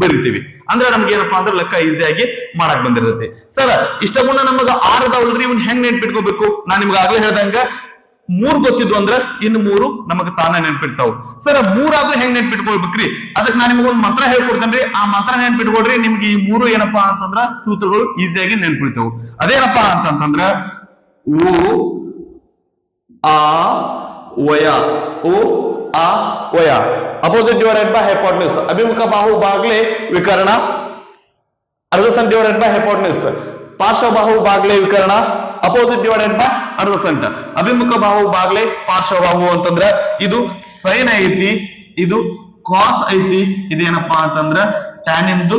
ಬರಿತೀವಿ. ಅಂದ್ರೆ ನಮ್ಗೆ ಏನಪ್ಪಾ ಅಂದ್ರೆ ಲೆಕ್ಕ ಈಸಿಯಾಗಿ ಮಾಡಕ್ ಬಂದಿರ್ತೈತಿ. ಸರ್, ಇಷ್ಟ ಮುನ್ನ ನಮಗ ಆರ್ ಅದಾವಲ್ರಿ, ಇವ್ನ ಹೆಂಗ್ ನೆನ್ಪಿಟ್ಕೋಬೇಕು? ನಾನ್ ನಿಮ್ಗೆ ಆಗ್ಲೇ ಹೇಳ್ದಂಗ ಮೂರ್ ಗೊತ್ತಿದ್ವು ಅಂದ್ರ ಇನ್ ಮೂರು ನಮಗ್ ತಾನೇ ನೆನ್ಪಿಡ್ತಾವ್. ಸರ್ ಮೂರಾದ್ರೂ ಹೆಂಗ್ ನೆನ್ಪಿಟ್ಕೊಳ್ಬೇಕ್ರಿ? ಅದಕ್ಕೆ ನಾನು ನಿಮ್ಗೊಂದು ಮಂತ್ರ ಹೇಳ್ಕೊಡ್ತೇನ್ರಿ. ಆ ಮಂತ್ರ ನೆನ್ಪಿಟ್ಕೊಡ್ರಿ, ನಿಮ್ಗೆ ಈ ಮೂರು ಏನಪ್ಪಾ ಅಂತಂದ್ರ ಸೂತ್ರಗಳು ಈಸಿಯಾಗಿ ನೆನ್ಪಿಡ್ತಾವು ಅದೇನಪ್ಪಾ ಅಂತಂತಂದ್ರ ಓ ಆ, ವಯ ಓ ಆ, ವಯ. ಅಪೋಸಿಟ್ ಡಿವೈಡೆಡ್ ಬೈ ಹೈಪೋಟೆನ್ಯೂಸ್ ಅಭಿಮುಖ ಬಾಹು ಬಾಗ್ಲೆ ವಿಕರಣ. ಅರ್ಧ ಸೆಂಟ್ ಡಿವೈಡೆಡ್ ಬೈ ಹೈಪೋಟೆನ್ಯೂಸ್ ಪಾರ್ಶ್ವ ಬಾಹು ಬಾಗ್ಲೆ ವಿಕರಣ ಅಪೋಸಿಟ್ ಡಿವೈಡೆಡ್ ಬೈ ಅರ್ಧ ಅಭಿಮುಖ ಬಾಹು ಬಾಗ್ಲೆ, ಪಾರ್ಶ್ವ ಬಾಹು ಅಂತಂದ್ರ ಇದು ಸೈನ್ ಐತಿ, ಇದು ಕಾಸ್ ಐತಿ, ಇದೇನಪ್ಪಾ ಅಂತಂದ್ರ ಟ್ಯಾನ್ ಇಂದು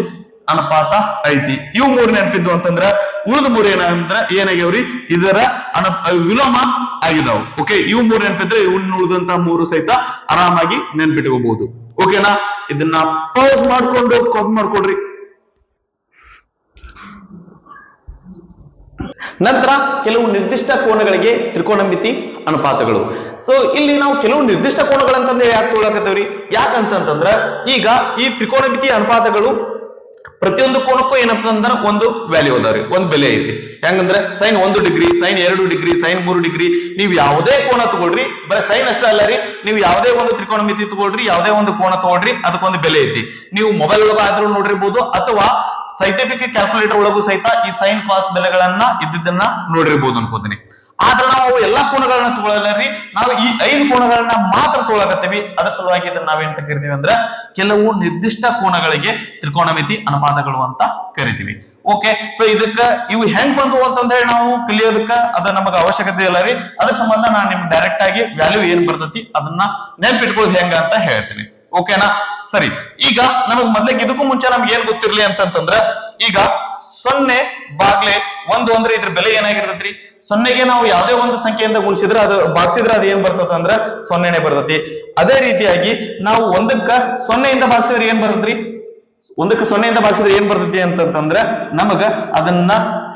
ಅನುಪಾತ ಐತಿ. ಇವು ಮೂರು ನೆನಪಿದ್ದು ಅಂತಂದ್ರ ಉಳಿದ ಮೂರು ಏನಂದ್ರ ಏನಾಗ್ಯಾವ್ರಿ? ಇದರ ಅನ ವಿಲೋಮ ಆಗಿದಾವ್. ಓಕೆ ಇವು ಮೂರು ನೆನಪಿದ್ರೆ ಇವ್ನ ಉಳಿದಂತ ಮೂರು ಸಹಿತ ಆರಾಮಾಗಿ ನೆನ್ಪಿಟ್ಕೋಬಹುದು ಓಕೆನಾ ಇದನ್ನ ಪೌಸ್ ಮಾಡ್ಕೊಂಡು ಕಾಪಿ ಮಾಡ್ಕೊಡ್ರಿ. ನಂತರ ಕೆಲವು ನಿರ್ದಿಷ್ಟ ಕೋನಗಳಿಗೆ ತ್ರಿಕೋನಮಿತಿ ಅನುಪಾತಗಳು. ಸೊ ಇಲ್ಲಿ ನಾವು ಕೆಲವು ನಿರ್ದಿಷ್ಟ ಕೋನಗಳಂತಂದ್ರೆ ಯಾಕೆ ತೊಗೊಳಕತ್ತೇವ್ರಿ? ಯಾಕಂತಂದ್ರ ಈಗ ಈ ತ್ರಿಕೋನಮಿತಿ ಅನುಪಾತಗಳು ಪ್ರತಿಯೊಂದು ಕೋನಕ್ಕೂ ಏನಪ್ಪ ಅಂದ್ರೆ ಒಂದು ವ್ಯಾಲ್ಯೂ ಅದಾವ್ರಿ ಒಂದು ಬೆಲೆ ಐತಿ. ಹೆಂಗಂದ್ರೆ ಸೈನ್ ಒಂದು ಡಿಗ್ರಿ ಸೈನ್ ಎರಡು ಡಿಗ್ರಿ ಸೈನ್ ಮೂರು ಡಿಗ್ರಿ ನೀವು ಯಾವುದೇ ಕೋನ ತಗೊಳ್ರಿ, ಬರೀ ಸೈನ್ ಅಷ್ಟೇ ಅಲ್ಲ ರೀ, ನೀವು ಯಾವುದೇ ಒಂದು ತ್ರಿಕೋನಮಿತಿ ತಗೊಳ್ರಿ, ಯಾವುದೇ ಒಂದು ಕೋನ ತಗೊಳ್ರಿ, ಅದಕ್ಕೊಂದು ಬೆಲೆ ಐತಿ. ನೀವು ಮೊಬೈಲ್ ಒಳಗ ಆದ್ರೂ ನೋಡಿರ್ಬೋದು, ಅಥವಾ ಸೈಂಟಿಫಿಕ್ ಕ್ಯಾಲ್ಕುಲೇಟರ್ ಒಳಗೂ ಸಹಿತ ಈ ಸೈನ್ ಕಾಸ್ ಬೆಲೆಗಳನ್ನ ಇದ್ದಿದ್ದನ್ನ ನೋಡಿರ್ಬೋದು ಅನ್ಕೋತೀನಿ. ಆದ್ರೆ ನಾವು ಅವು ಎಲ್ಲಾ ಕೋಣಗಳನ್ನ ರೀ ನಾವು ಈ ಐದು ಕೋಣಗಳನ್ನ ಮಾತ್ರ ತಗೊಳಕತ್ತೀವಿ ಅದರ ಸಲುವಾಗಿ ಇದನ್ನ ನಾವೇಂತ ಕರಿತೀವಿ ಅಂದ್ರೆ ಕೆಲವು ನಿರ್ದಿಷ್ಟ ಕೋನಗಳಿಗೆ ತ್ರಿಕೋನಮಿತಿ ಅನುಪಾತಗಳು ಅಂತ ಕರಿತೀವಿ. ಓಕೆ ಸೊ ಇದಕ್ಕ ಇವು ಹೆಂಗ್ ಬಂದು ಅಂತಂದ್ರೆ ನಾವು ಕಲಿಯೋದಕ್ಕ ಅದ ನಮಗ ಅವಶ್ಯಕತೆ ಇಲ್ಲ ರೀ. ಅದ್ರ ಸಂಬಂಧ ನಾನು ನಿಮ್ಗೆ ಡೈರೆಕ್ಟ್ ಆಗಿ ವ್ಯಾಲ್ಯೂ ಏನ್ ಬರ್ತೈತಿ ಅದನ್ನ ನೆನ್ಪಿಟ್ಕೊಳ್ಳೋದು ಹೆಂಗ ಅಂತ ಹೇಳ್ತೀನಿ. ಓಕೆನಾ ಸರಿ, ಈಗ ನಮಗ್ ಮೊದ್ಲಿಗೆ ಇದಕ್ಕೂ ಮುಂಚೆ ನಮ್ಗೆ ಏನ್ ಗೊತ್ತಿರ್ಲಿ ಅಂತಂತಂದ್ರ ಈಗ ಸೊನ್ನೆ, ಬಾಗ್ಲೆ, ಒಂದು ಅಂದ್ರೆ ಇದ್ರ ಬೆಲೆ ಏನಾಗಿರ್ತೈತ್ರಿ? ಸೊನ್ನೆಗೆ ನಾವು ಯಾವುದೇ ಒಂದು ಸಂಖ್ಯೆಯಿಂದ ಗುಣಿಸಿದ್ರೆ ಅದು ಭಾಗಿಸಿದ್ರೆ ಅದು ಏನ್ ಬರ್ತದೆ ಅಂದ್ರ ಸೊನ್ನೆನೆ ಬರ್ತತಿ ಅದೇ ರೀತಿಯಾಗಿ ನಾವು ಒಂದಕ್ಕ ಸೊನ್ನೆಯಿಂದ ಭಾಗಿಸಿದ್ರೆ ಏನ್ ಬರ್ತದ್ರಿ? ಒಂದಕ್ಕೆ ಸೊನ್ನೆಯಿಂದ ಭಾಗಿಸಿದ್ರೆ ಏನ್ ಬರ್ತೈತಿ ಅಂತಂತಂದ್ರೆ ನಮಗ ಅದನ್ನ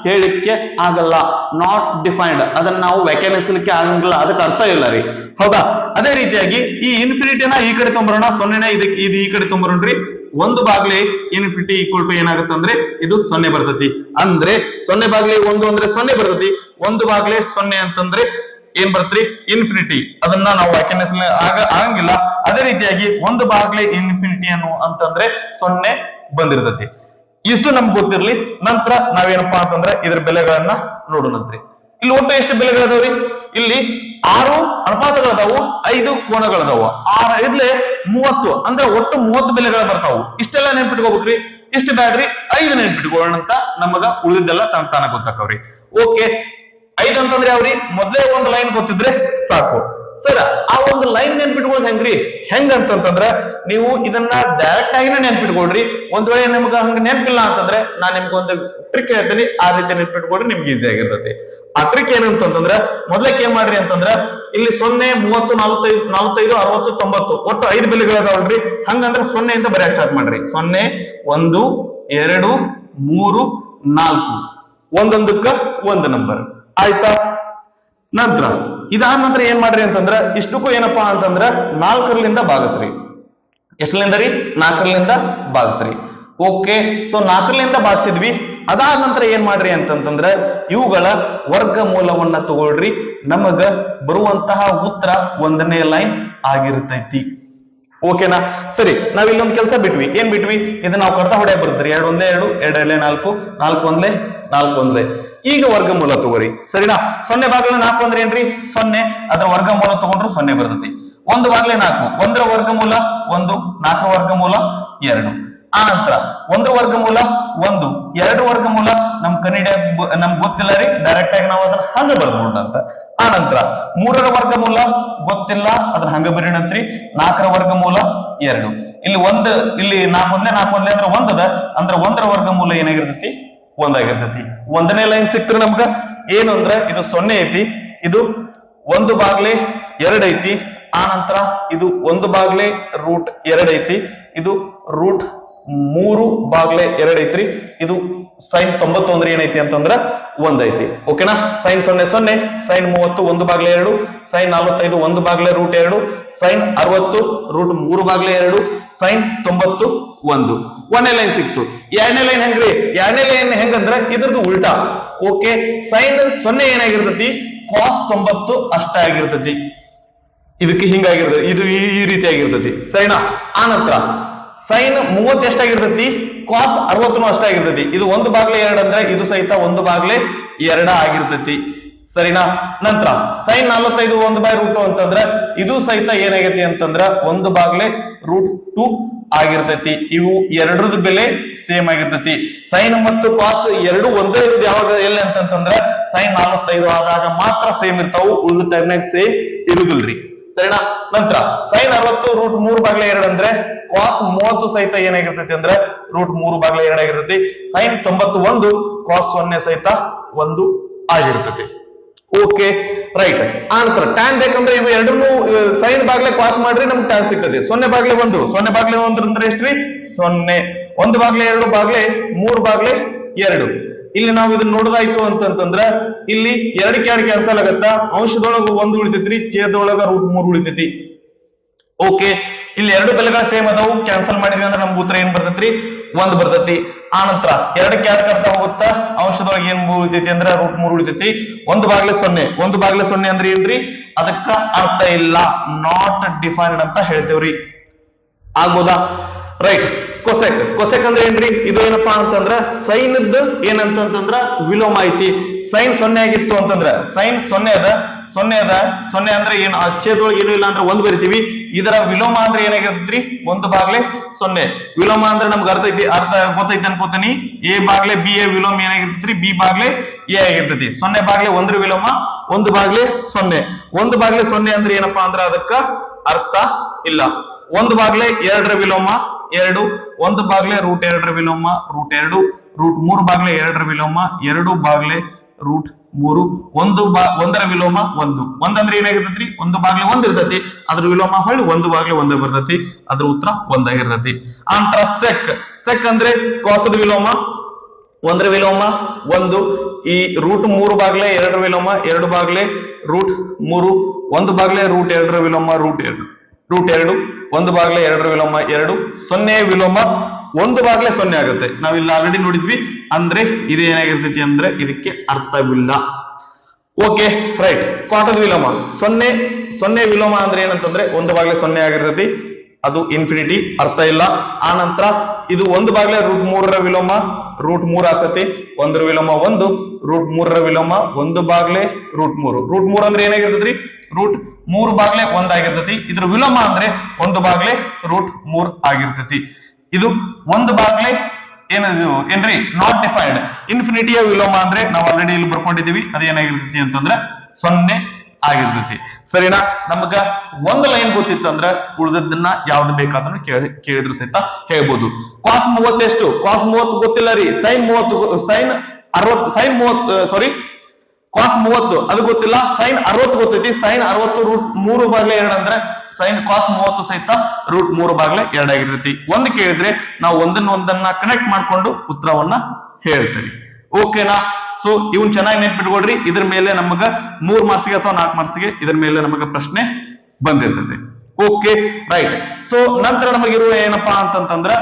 ಹೇಳಿಕ್ಕೆ ಆಗಲ್ಲ ನಾಟ್ ಡಿಫೈನ್ಡ್ ಅದನ್ನ ನಾವು ವ್ಯಾಖ್ಯಾನಿಸಲಿಕ್ಕೆ ಆಗಂಗಿಲ್ಲ, ಅದಕ್ಕೆ ಅರ್ಥ ಇಲ್ಲ ರೀ. ಹೌದಾ? ಅದೇ ರೀತಿಯಾಗಿ ಈ ಇನ್ಫಿನಿಟಿನ ಈ ಕಡೆ ತೊಂಬರೋಣ, ಸೊನ್ನೆನ ಇದಕ್ಕೆ ಇದು ಈ ಕಡೆ ತೊಂಬರೋಣ್ರಿ. ಒಂದು ಬಾಗ್ಲಿ ಇನ್ಫಿನಿಟಿ ಈಕ್ವಲ್ ಟು ಏನಾಗುತ್ತೆ ಅಂದ್ರೆ ಇದು ಸೊನ್ನೆ ಬರ್ತತಿ. ಅಂದ್ರೆ ಸೊನ್ನೆ ಬಾಗ್ಲಿ ಒಂದು ಅಂದ್ರೆ ಸೊನ್ನೆ ಬರ್ತತಿ. ಒಂದು ಬಾಗ್ಲಿ ಸೊನ್ನೆ ಅಂತಂದ್ರೆ ಏನ್ ಬರ್ತ್ರಿ ಇನ್ಫಿನಿಟಿ ಅದನ್ನ ನಾವು ವ್ಯಾಖ್ಯಾನಿಸಲ ಆಗ ಆಗಂಗಿಲ್ಲ. ಅದೇ ರೀತಿಯಾಗಿ ಒಂದು ಬಾಗ್ಲಿ ಇನ್ಫಿನಿಟಿ ಅನ್ನು ಅಂತಂದ್ರೆ ಸೊನ್ನೆ ಬಂದಿರ್ತತಿ. ಇಷ್ಟು ನಮ್ಗೆ ಗೊತ್ತಿರ್ಲಿ. ನಂತರ ನಾವೇನಪ್ಪಾ ಅಂತಂದ್ರೆ ಇದ್ರ ಬೆಲೆಗಳನ್ನ ನೋಡೋಣಂತ್ರಿ. ಇಲ್ಲಿ ಒಟ್ಟು ಎಷ್ಟು ಬೆಲೆಗಳದಾವ್ರಿ? ಇಲ್ಲಿ ಆರು ಅನುಪಾತಗಳದಾವು, ಐದು ಕೋನಗಳದಾವು. ಆರ ಇರ್ಲಿ ಮೂವತ್ತು, ಅಂದ್ರೆ ಒಟ್ಟು ಮೂವತ್ತು ಬೆಲೆಗಳು ಬರ್ತಾವು. ಇಷ್ಟೆಲ್ಲ ನೆನ್ಪಿಟ್ಕೋಬೇಕ್ರಿ. ಇಷ್ಟು ಬ್ಯಾಡ್ರಿ? ಐದು ನೆನ್ಪಿಟ್ಕೊಳ್ಳೋಣ ಅಂತ ನಮಗ ಉಳಿದೆಲ್ಲ ತನ್ನ ತಾನ ಗೊತ್ತಾಕವ್ರಿ. ಓಕೆ, ಐದು ಅಂತಂದ್ರೆ ಯಾವ್ರಿ? ಮೊದ್ಲೇ ಒಂದು ಲೈನ್ ಗೊತ್ತಿದ್ರೆ ಸಾಕು. ಸರ್, ಆ ಒಂದು ಲೈನ್ ನೆನ್ಪಿಟ್ಕೊಳ್ಳೋದು ಹೆಂಗ್ರಿ? ಹೆಂಗ್ ಅಂತಂತಂದ್ರ ನೀವು ಇದನ್ನ ಡೈರೆಕ್ಟ್ ಆಗಿನ ನೆನ್ಪಿಟ್ಕೊಳ್ರಿ. ಒಂದ್ ವೇಳೆ ನಿಮ್ಗೆ ಹಂಗ ನೆನ್ಪಿಲ್ಲ ಅಂತಂದ್ರೆ ನಾನ್ ನಿಮ್ಗೆ ಒಂದು ಟ್ರಿಕ್ ಹೇಳ್ತೀನಿ. ಆ ರೀತಿ ನೆನ್ಪಿಟ್ಕೊಳ್ರಿ, ನಿಮ್ಗೆ ಈಸಿ ಆಗಿರ್ತೈತಿ. ಆ ಟ್ರಿಕ್ ಏನಂತಂದ್ರೆ ಮೊದ್ಲಕ್ಕೆ ಏನ್ ಮಾಡ್ರಿ ಅಂತಂದ್ರ, ಇಲ್ಲಿ ಸೊನ್ನೆ, ಮೂವತ್ತು, ನಾಲ್ಕೈದು ನಾಲ್ಕೈದು, ಅರವತ್ತು, ತೊಂಬತ್ತು, ಒಟ್ಟು ಐದು ಬೆಲೆಗಳದಾವಲ್ರಿ ಹಂಗಂದ್ರೆ ಸೊನ್ನೆಯಿಂದ ಬರೆಯಕ್ ಸ್ಟಾರ್ಟ್ ಮಾಡ್ರಿ. ಸೊನ್ನೆ, ಒಂದು, ಎರಡು, ಮೂರು, ನಾಲ್ಕು. ಒಂದೊಂದಕ್ಕ ಒಂದು ನಂಬರ್ ಆಯ್ತಾ? ನಂತರ, ಇದಾದ ನಂತರ ಏನ್ ಮಾಡ್ರಿ ಅಂತಂದ್ರ, ಇಷ್ಟಕ್ಕೂ ಏನಪ್ಪಾ ಅಂತಂದ್ರ ನಾಲ್ಕರಲಿಂದ ಭಾಗಿಸ್ರಿ. ಎಷ್ಟಲಿಂದ ರೀ? ನಾಲ್ಕರಲಿಂದ ಭಾಗಿಸ್ರಿ. ಓಕೆ ಸೊ ನಾಲ್ಕರಲಿಂದ ಭಾಗಿಸಿದ್ವಿ. ಅದಾದ ನಂತರ ಏನ್ ಮಾಡ್ರಿ ಅಂತಂತಂದ್ರ ಇವುಗಳ ವರ್ಗ ಮೂಲವನ್ನ ತಗೊಳ್ರಿ. ನಮಗ ಬರುವಂತಹ ಉತ್ತರ ಒಂದನೇ ಲೈನ್ ಆಗಿರ್ತೈತಿ. ಓಕೆನಾ ಸರಿ, ನಾವ್ ಇಲ್ಲೊಂದು ಕೆಲಸ ಬಿಟ್ವಿ. ಏನ್ ಬಿಟ್ವಿ? ಇದನ್ನ ನಾವು ಕಡ್ತಾ ಹೊಡೆ ಬರ್ತೀರಿ ಎರಡು ಒಂದೇ ಎರಡು ಎರಡಲ್ಲೇ ನಾಲ್ಕು ನಾಲ್ಕು ಒಂದ್ಲೆ ನಾಲ್ಕು ಒಂದ್ಲೆ. ಈಗ ವರ್ಗಮೂಲ ತಗೋರಿ. ಸರಿನಾ? ಸೊನ್ನೆ ಭಾಗಲ ನಾಲ್ಕು ಅಂದ್ರೆ ಏನ್ರಿ? ಸೊನ್ನೆ. ಅದರ ವರ್ಗಮೂಲ ತಗೊಂಡ್ರು ಸೊನ್ನೆ ಬರ್ತೈತಿ. ಒಂದು ಬಾಗ್ಲೆ ನಾಲ್ಕು. ಒಂದರ ವರ್ಗಮೂಲ ಒಂದು ನಾಲ್ಕರ ವರ್ಗಮೂಲ ಎರಡು. ಆ ಒಂದು ವರ್ಗಮೂಲ ಒಂದು. ಎರಡು ವರ್ಗಮೂಲ ನಮ್ ಕನ್ನಡ ನಮ್ಗೆ ಗೊತ್ತಿಲ್ಲ ರೀ ಡೈರೆಕ್ಟ್ ಆಗಿ ನಾವು ಅದನ್ನ ಹಂಗ ಬರ್ಬೋದಂತ ಆನಂತರ ನಂತರ ಮೂರರ ವರ್ಗಮೂಲ ಗೊತ್ತಿಲ್ಲ ಅದ್ರ ಹಂಗ ಬರೀಣಂತ್ರಿ. ನಾಲ್ಕರ ವರ್ಗಮೂಲ ಎರಡು. ಇಲ್ಲಿ ಒಂದ್, ಇಲ್ಲಿ ನಾಲ್ಕು ಒಂದೇ ನಾಲ್ಕು ಒಂದೇ ಅಂದ್ರೆ ಒಂದದ ಅಂದ್ರೆ ಒಂದರ ವರ್ಗಮೂಲ ಏನಾಗಿರ್ತೈತಿ? ಒಂದಾಗಿರ್ತೈತಿ ಒಂದನೇ ಲೈನ್ ಸಿಕ್ಕ್ರೆ ನಮ್ಗ. ಏನು ಅಂದ್ರೆ ಇದು ಸೊನ್ನೆ ಐತಿ. ಇದು ಒಂದು ಬಾಗ್ಲೆ ಎರಡ್ ಐತಿ. ಆ ಇದು ಒಂದು ಬಾಗ್ಲೆ ರೂಟ್ ಎರಡ್ ಐತಿ. ಇದು ರೂಟ್ ಮೂರು ಬಾಗ್ಲೆ ಎರಡ್ ಐತ್ರಿ. ಇದು ಸೈನ್ ತೊಂಬತ್ತೊಂದ್ರ ಏನೈತಿ ಅಂತಂದ್ರ ಒಂದೈತಿ. ಓಕೆನಾ? ಸೈನ್ ಸೊನ್ನೆ ಸೊನ್ನೆ, ಸೈನ್ ಮೂವತ್ತು ಒಂದು ಬಾಗ್ಲೆ ಎರಡು, ಸೈನ್ ನಲವತ್ತೈದು ಒಂದು ಬಾಗ್ಲೆ ರೂಟ್ ಎರಡು, ಸೈನ್ ಅರವತ್ತು ರೂಟ್ ಮೂರು ಬಾಗ್ಲೆ ಎರಡು, ಸೈನ್ ತೊಂಬತ್ತು ಒಂದು. ಒಂದನೇ ಲೈನ್ ಸಿಕ್ತು. ಎರಡನೇ ಲೈನ್ ಹೆಂಗ್ರಿ? ಎರಡನೇ ಲೈನ್ ಹೆಂಗಂದ್ರ ಇದ್ರದ್ದು ಉಲ್ಟಾ. ಓಕೆ, ಸೈನ್ ಸೊನ್ನೆ ಏನಾಗಿರ್ತತಿ? ಕಾಸ್ ತೊಂಬತ್ತು ಅಷ್ಟ ಆಗಿರ್ತತಿ. ಇದಕ್ಕೆ ಹಿಂಗಾಗಿರ್ತದೆ. ಇದು ಈ ಈ ರೀತಿ ಆಗಿರ್ತತಿ. ಸರಿನಾ? ಆ ನಂತರ ಸೈನ್ ಮೂವತ್ತು ಎಷ್ಟಾಗಿರ್ತೈತಿ? ಕಾಸ್ ಅರವತ್ತನು ಅಷ್ಟಾಗಿರ್ತೈತಿ ಇದು ಒಂದು ಬಾಗ್ಲೆ ಎರಡು ಅಂದ್ರೆ ಇದು ಸಹಿತ ಒಂದು ಬಾಗ್ಲೆ ಎರಡ ಆಗಿರ್ತೈತಿ. ಸರಿನಾ? ನಂತರ ಸೈನ್ ನಲವತ್ತೈದು ಒಂದು ಬೈ ರೂಟ್ ಅಂತಂದ್ರೆ ಇದು ಸಹಿತ ಏನಾಗೈತಿ ಅಂತಂದ್ರ ಒಂದು ಬಾಗ್ಲೆ ರೂಟ್ ಟು ಆಗಿರ್ತೈತಿ. ಇವು ಎರಡರದ ಬೆಲೆ ಸೇಮ್ ಆಗಿರ್ತೈತಿ. ಸೈನ್ ಮತ್ತು ಕಾಸ್ ಎರಡು ಒಂದೇ ಇರೋದು ಯಾವಾಗ ಎಲ್ಲಿ ಅಂತಂತಂದ್ರ ಸೈನ್ ನಲವತ್ತೈದು ಆದಾಗ ಮಾತ್ರ ಸೇಮ್ ಇರ್ತಾವು, ಉಳಿದ ಟೈಮ್ನಾಗ ಸೇಮ್ ಇರುದಿಲ್ರಿ. ಸರಿನಾ? ನಂತರ ಸೈನ್ ಅರವತ್ತು ರೂಟ್ ಮೂರು ಬಾಗ್ಲೆ ಎರಡು ಅಂದ್ರೆ ಕಾಸ್ ಮೂವತ್ತು ಸಹಿತ ಏನಾಗಿರ್ತೈತಿ ಅಂದ್ರೆ ರೂಟ್ ಮೂರು ಬಾಗ್ಲೆ ಎರಡಾಗಿರ್ತೈತಿ ಸೈನ್ ತೊಂಬತ್ತು ಒಂದು ಕಾಸ್ ಸೊನ್ನೆ ಸಹಿತ ಒಂದು ಆಗಿರ್ತೈತಿ. ಓಕೆ ರೈಟ್ ಆನಂತರ ಟ್ಯಾನ್ ಬೇಕಂದ್ರೆ ಇವು ಎರಡನ್ನೂ ಸೈನ್ ಬಾಗ್ಲೆ ಪಾಸ್ ಮಾಡ್ರಿ ನಮ್ಗೆ ಟ್ಯಾನ್ ಸಿಗ್ತದೆ. ಸೊನ್ನೆ ಬಾಗ್ಲೆ ಒಂದು. ಸೊನ್ನೆ ಬಾಗ್ಲೆ ಒಂದು ಅಂದ್ರೆ ಎಷ್ಟ್ರಿ? ಸೊನ್ನೆ. ಒಂದು ಬಾಗ್ಲೆ ಎರಡು, ಬಾಗ್ಲೆ ಮೂರು, ಬಾಗ್ಲೆ ಎರಡು. ಇಲ್ಲಿ ನಾವು ಇದನ್ನ ನೋಡೋದಾಯ್ತು ಅಂತಂತಂದ್ರ, ಇಲ್ಲಿ ಎರಡಕ್ಕೆ ಎರಡು ಕ್ಯಾನ್ಸಲ್ ಆಗತ್ತ? ಅಂಶದೊಳಗ ಒಂದು ಉಳಿತೈತ್ರಿ ಛೇದೊಳಗ ರೂಟ್ ಮೂರು ಉಳಿತೈತಿ. ಓಕೆ ಇಲ್ಲಿ ಎರಡು ಬೆಲೆಗಳ ಸೇಮ್ ಅದಾವು. ಕ್ಯಾನ್ಸಲ್ ಮಾಡಿದ್ವಿ ಅಂದ್ರೆ ನಮ್ಗೆ ಉತ್ತರ ಏನ್ ಬರ್ತೈತ್ರಿ? ಒಂದ್ ಬರ್ತೈತಿ. ಆ ನಂತರ ಎರಡಕ್ಕೆ ಎರಡು ಕಟ್ತಾ ಹೋಗುತ್ತಾ ಅಂಶದೊಳಗೆ ಏನ್ ಉಳಿತೈತಿ ಅಂದ್ರೆ ರೂಟ್ ಮೂರು ಉಳಿತೈತಿ. ಒಂದು ಬಾಗ್ಲೆ ಸೊನ್ನೆ. ಒಂದು ಬಾಗ್ಲೆ ಸೊನ್ನೆ ಅಂದ್ರೆ ಏನ್ರಿ? ಅದಕ್ಕ ಅರ್ಥ ಇಲ್ಲ. ನಾಟ್ ಡಿಫೈನ್ಡ್ ಅಂತ ಹೇಳ್ತೇವ್ರಿ. ಆಗ್ಬೋದಾ? ರೈಟ್ ಕೊಸೆಕ್ ಕೊಸೆಕ್ ಅಂದ್ರೆ ಏನ್ರಿ? ಇದು ಏನಪ್ಪಾ ಅಂತಂದ್ರ ಸೈನ್ ಏನಂತಂದ್ರ ವಿಲೋಮ ಐತಿ. ಸೈನ್ ಸೊನ್ನೆ ಆಗಿತ್ತು ಅಂತಂದ್ರ ಸೈನ್ ಸೊನ್ನೆ ಅದ. ಸೊನ್ನೆ ಅದ. ಸೊನ್ನೆ ಅಂದ್ರೆ ಏನು ಅಚ್ಛೇದೊಳಗೆ ಏನು ಇಲ್ಲ ಅಂದ್ರೆ ಒಂದು ಬರಿತೀವಿ. ಇದರ ವಿಲೋಮ ಅಂದ್ರೆ ಏನಾಗಿರ್ತೈತ್ರಿ ಒಂದು ಬಾಗ್ಲೆ ಸೊನ್ನೆ. ವಿಲೋಮ ಅಂದ್ರೆ ನಮ್ಗೆ ಅರ್ಥ ಐತಿ, ಅರ್ಥ ಗೊತ್ತೈತಿ ಅನ್ಕೋತೀನಿ. ಎ ಬಾಗ್ಲೆ ಬಿ ಎ ವಿಲೋಮ ಏನಾಗಿರ್ತೈತ್ರಿ? ಬಿ ಬಾಗ್ಲೆ ಎ ಆಗಿರ್ತೈತಿ. ಸೊನ್ನೆ ಬಾಗ್ಲೆ ಒಂದ್ರ ವಿಲೋಮ, ಒಂದು ಬಾಗ್ಲೆ ಸೊನ್ನೆ. ಒಂದು ಬಾಗ್ಲೆ ಸೊನ್ನೆ ಅಂದ್ರೆ ಏನಪ್ಪಾ ಅಂದ್ರೆ ಅದಕ್ಕ ಅರ್ಥ ಇಲ್ಲ. ಒಂದು ಬಾಗ್ಲೆ ಎರಡರ ವಿಲೋಮ, ಎರಡು. ಒಂದು ಬಾಗ್ಲೆ ರೂಟ್ ಎರಡರ ವಿಲೋಮ, ರೂಟ್ ಎರಡು. ರೂಟ್ ಮೂರು ಬಾಗ್ಲೆ ಎರಡರ ವಿಲೋಮ, ಎರಡು ಬಾಗ್ಲೆ ರೂಟ್ ಮೂರು, ಒಂದು ಬಾ, ಒಂದರ ವಿಲೋಮ ಒಂದು. ಒಂದಂದ್ರೆ ಏನಾಗಿರ್ತೈತ್ರಿ? ಒಂದು ಬಾಗ್ಲೆ ಒಂದ್ ಇರ್ತೈತಿ. ಅದ್ರ ವಿಲೋಮ ಹೊಳ್ಳಿ ಒಂದು ಬಾಗ್ಲೆ ಒಂದೇ ಬರ್ತೈತಿ. ಅದ್ರ ಉತ್ತರ ಒಂದಾಗಿರ್ತೈತಿ. ಅಂತರ ಸೆಕ್ ಸೆಕ್ ಅಂದ್ರೆ ಕೋಸದ ವಿಲೋಮ, ಒಂದರ ವಿಲೋಮ, ಒಂದು. ಈ ರೂಟ್ ಮೂರು ಬಾಗ್ಲೆ ಎರಡರ ವಿಲೋಮ, ಎರಡು ಬಾಗ್ಲೆ ರೂಟ್ ಮೂರು. ಒಂದು ಬಾಗ್ಲೆ ರೂಟ್ ಎರಡರ ವಿಲೋಮ ರೂಟ್ ಎರಡು. ರೂಟ್ ಎರಡು, ಒಂದು ಬಾಗ್ಲೆ ಎರಡರ ವಿಲೋಮ, ಎರಡು. ಸೊನ್ನೆ ವಿಲೋಮ ಒಂದು ಬಾಗ್ಲೆ ಸೊನ್ನೆ ಆಗುತ್ತೆ. ಇಲ್ಲಿ ಆಲ್ರೆಡಿ ನೋಡಿದ್ವಿ. ಅಂದ್ರೆ ಇದೇನಾಗಿರ್ತೈತಿ ಅಂದ್ರೆ ಇದಕ್ಕೆ ಅರ್ಥವಿಲ್ಲ. ಓಕೆ ರೈಟ್ ಕ್ವಾಟದ ವಿಲೋಮ. ಸೊನ್ನೆ ಸೊನ್ನೆ ವಿಲೋಮ ಅಂದ್ರೆ ಏನಂತಂದ್ರೆ ಒಂದು ಭಾಗಲೇ ಸೊನ್ನೆ ಆಗಿರ್ತೈತಿ. ಅದು ಇನ್ಫಿನಿಟಿ ಅರ್ಥ ಇಲ್ಲ. ಆ ನಂತರ ಇದು ಒಂದು ಬಾಗ್ಲೆ ರೂಟ್ ಮೂರರ ವಿಲೋಮ ರೂಟ್ ಮೂರ್ ಆಗ್ತತಿ. ಒಂದರ ವಿಲೋಮ ಒಂದು ರೂಟ್ ಮೂರರ ವಿಲೋಮ ಒಂದು ಬಾಗ್ಲೆ ರೂಟ್ ಮೂರು. ರೂಟ್ ಮೂರ್ ಅಂದ್ರೆ ಏನಾಗಿರ್ತೈತ್ರಿ? ರೂಟ್ ಮೂರು ಬಾಗ್ಲೆ ಒಂದಾಗಿರ್ತೈತಿ. ಇದ್ರ ವಿಲೋಮ ಅಂದ್ರೆ ಒಂದು ಬಾಗ್ಲೆ ರೂಟ್ ಮೂರ್ ಆಗಿರ್ತೈತಿ. ಇದು ಒಂದು ಬಾಗ್ಲೆ ಏನದು, ಏನ್ರಿ? ನಾಟ್ ಡಿಫೈನ್ಡ್ ಇನ್ಫಿನಿಟಿಯ ವಿಲೋಮ ಅಂದ್ರೆ ನಾವು ಆಲ್ರೆಡಿ ಇಲ್ಲಿ ಬರ್ಕೊಂಡಿದ್ದೀವಿ. ಅದು ಏನಾಗಿರ್ತೈತಿ ಅಂತಂದ್ರೆ ಸೊನ್ನೆ ಆಗಿರ್ತೈತಿ. ಸರಿನಾ? ನಮಗ ಒಂದು ಲೈನ್ ಗೊತ್ತಿತ್ತಂದ್ರ ಉಳಿದದ್ದನ್ನ ಯಾವ್ದು ಬೇಕಾದ್ರೂ ಕೇಳಿ, ಕೇಳಿದ್ರು ಸಹಿತ ಹೇಳ್ಬೋದು. ಕಾಸ್ ಮೂವತ್ತೆಷ್ಟು ಕ್ವಾಸ್ ಮೂವತ್ತು ಗೊತ್ತಿಲ್ಲ ರೀ. ಸೈನ್ ಮೂವತ್ತು ಸೈನ್ ಅರವತ್ ಸೈನ್ ಮೂವತ್ ಸಾರಿ ಕ್ವಾಸ್ ಮೂವತ್ತು, ಅದು ಗೊತ್ತಿಲ್ಲ. ಸೈನ್ ಅರವತ್ತು ಗೊತ್ತೈತಿ. ಸೈನ್ ಅರವತ್ತು ರೂಟ್ ಮೂರು ಬಾಗ್ಲೆ ಎರಡು ಅಂದ್ರೆ ಸೈನ್ ಕಾಸ್ ಮೂವತ್ತು ಸಹಿತ ರೂಟ್ ಮೂರು ಬಾಗ್ಲೆ ಎರಡಾಗಿರ್ತೈತಿ. ಒಂದು ಕೇಳಿದ್ರೆ ನಾವು ಒಂದನ್ನ ಒಂದನ್ನ ಕನೆಕ್ಟ್ ಮಾಡ್ಕೊಂಡು ಉತ್ತರವನ್ನ ಹೇಳ್ತೀವಿ. ಓಕೆನಾ ಸೊ ಇವನ್ ಚೆನ್ನಾಗಿ ನೆನ್ಪಿಟ್ಕೊಳ್ರಿ. ಇದ್ರ ಮೇಲೆ ನಮಗ ಮೂರ್ ಮಾರ್ಕ್ಸ್ಗೆ ಅಥವಾ ನಾಲ್ಕು ಮಾರ್ಕ್ಸ್ಗೆ ಇದ್ರ ಮೇಲೆ ನಮಗ ಪ್ರಶ್ನೆ ಬಂದಿರ್ತದೆ ಓಕೆ ರೈಟ್ ಸೊ ನಂತರ ನಮಗಿರುವ ಏನಪ್ಪಾ ಅಂತಂತಂದ್ರ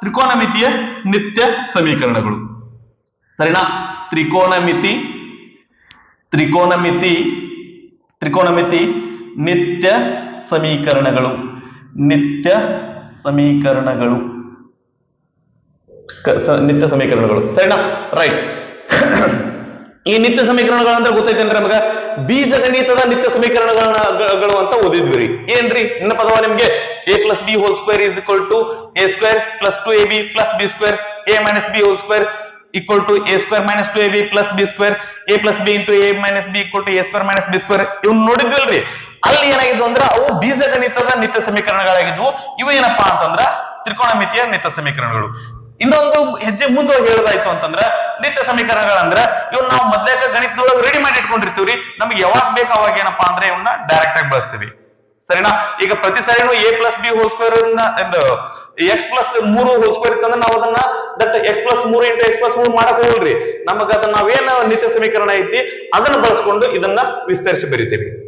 ತ್ರಿಕೋನಮಿತಿಯ ನಿತ್ಯ ಸಮೀಕರಣಗಳು. ಸರಿನಾ? ತ್ರಿಕೋನಮಿತಿ ತ್ರಿಕೋನಮಿತಿ ತ್ರಿಕೋನಮಿತಿ ನಿತ್ಯ ಸಮೀಕರಣಗಳು, ನಿತ್ಯ ಸಮೀಕರಣಗಳು. ನಿತ್ಯ ಸಮೀಕರಣಗಳು. ಸರಿನಾ? ರೈಟ್ ಈ ನಿತ್ಯ ಸಮೀಕರಣಗಳು ಅಂದ್ರೆ ಗೊತ್ತೈತೆ ಅಂದ್ರೆ ಬೀಜ ಗಣಿತದ ನಿತ್ಯ ಸಮೀಕರಣಗಳು ಅಂತ ಓದಿದ್ವಿ ಏನ್ರಿ? ಪದವ ನಿಮ್ಗೆ? A plus B whole square is equal to A square plus two A B plus B square A minus B whole square equal to A square a two A 2ab B b square a B b into A minus B equal to A square minus B square ಇವ್ನ ನೋಡಿದ್ವಲ್ರಿ? ಅಲ್ಲಿ ಏನಾಗಿದ್ವು ಅಂದ್ರೆ ಅವು ಬೀಜಗಣಿತದ ನಿತ್ಯ ಸಮೀಕರಣಗಳಾಗಿದ್ವು. ಇವು ಏನಪ್ಪಾ ಅಂತಂದ್ರ ತ್ರಿಕೋನಮಿತಿಯ ನಿತ್ಯ ಸಮೀಕರಣಗಳು. ಇನ್ನೊಂದು ಹೆಜ್ಜೆ ಮುಂದೆ ಹೇಳೋದಾಯ್ತು ಅಂತಂದ್ರ ನಿತ್ಯ ಸಮೀಕರಣಗಳಂದ್ರ ಇವ್ ನಾವು ಮೊದ್ಲೇಕ ಗಣಿತದೊಳಗೆ ರೆಡಿ ಮಾಡಿ ಇಟ್ಕೊಂಡಿರ್ತೀವ್ರಿ. ನಮ್ಗೆ ಯಾವಾಗ ಬೇಕು ಅವಾಗ ಏನಪ್ಪಾ ಅಂದ್ರೆ ಇವನ್ನ ಡೈರೆಕ್ಟ್ ಆಗಿ ಬಳಸ್ತೀವಿ. ಸರಿನಾ? ಈಗ ಪ್ರತಿ ಸಾರಿನೂ A plus B whole square X plus ಮೂರು ಹೋಲ್ ಸ್ಕ್ವೇರ್ ಇತ್ತಂದ್ರೆ ನಾವು ಅದನ್ನ ದಟ್ ಎಕ್ಸ್ ಪ್ಲಸ್ ಮೂರು ಇಂಟು ಎಕ್ಸ್ ಪ್ಲಸ್ ಮೂರು ಮಾಡಕ್ ಹೋಗಲ್ರಿ ನಮಗ ಅದನ್ನ ನಾವೇನ ನಿತ್ಯ ಸಮೀಕರಣ ಐತಿ, ಅದನ್ನ ಬಳಸ್ಕೊಂಡು ಇದನ್ನ ವಿಸ್ತರಿಸಿ ಬರಿತೇವೆ.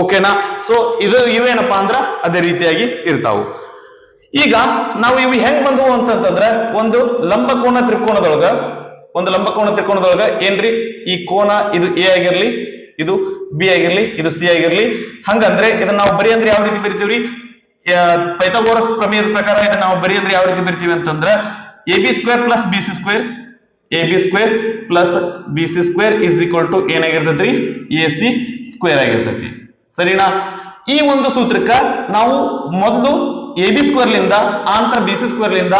ಓಕೆನಾ ಸೊ ಇದು ಇವೇನಪ್ಪಾ ಅಂದ್ರ ಅದೇ ರೀತಿಯಾಗಿ ಇರ್ತಾವು. ಈಗ ನಾವು ಇವು ಹೆಂಗ್ ಬಂದವು ಅಂತಂತಂದ್ರ ಒಂದು ಲಂಬಕೋನ ತ್ರಿಕೋನದೊಳಗ, ಒಂದು ಲಂಬಕೋನ ತ್ರಿಕೋನದೊಳಗ ಏನ್ರಿ? ಈ ಕೋನ ಇದು ಎ ಆಗಿರ್ಲಿ, ಇದು ಬಿ ಆಗಿರ್ಲಿ, ಇದು ಸಿ ಆಗಿರ್ಲಿ. ಹಂಗಂದ್ರೆ ಇದನ್ನ ನಾವು ಬರೀ ಅಂದ್ರೆ ಯಾವ ರೀತಿ ಬರಿತೀವ್ರಿ? ಪೈಥಾಗೋರಸ್ ಪ್ರಮೇಯದ ಪ್ರಕಾರ ಇದನ್ನ ನಾವು ಬರೀ ಅಂದ್ರೆ ಯಾವ ರೀತಿ ಬರಿತೀವಿ ಅಂತಂದ್ರ A B square plus B C square A B square plus B C square is equal to ಏನಾಗಿರ್ತೈತ್ರಿ A C square ಆಗಿರ್ತೈತಿ. ಸರಿನಾ? ಈ ಒಂದು ಸೂತ್ರಕ್ಕ ನಾವು ಮೊದಲು ಎ ಬಿ ಸ್ಕ್ವೇರ್ ಲಿಂದ ಆನಂತರ ಬಿ ಸಿ ಸ್ಕ್ವೇರ್ ಲಿಂದ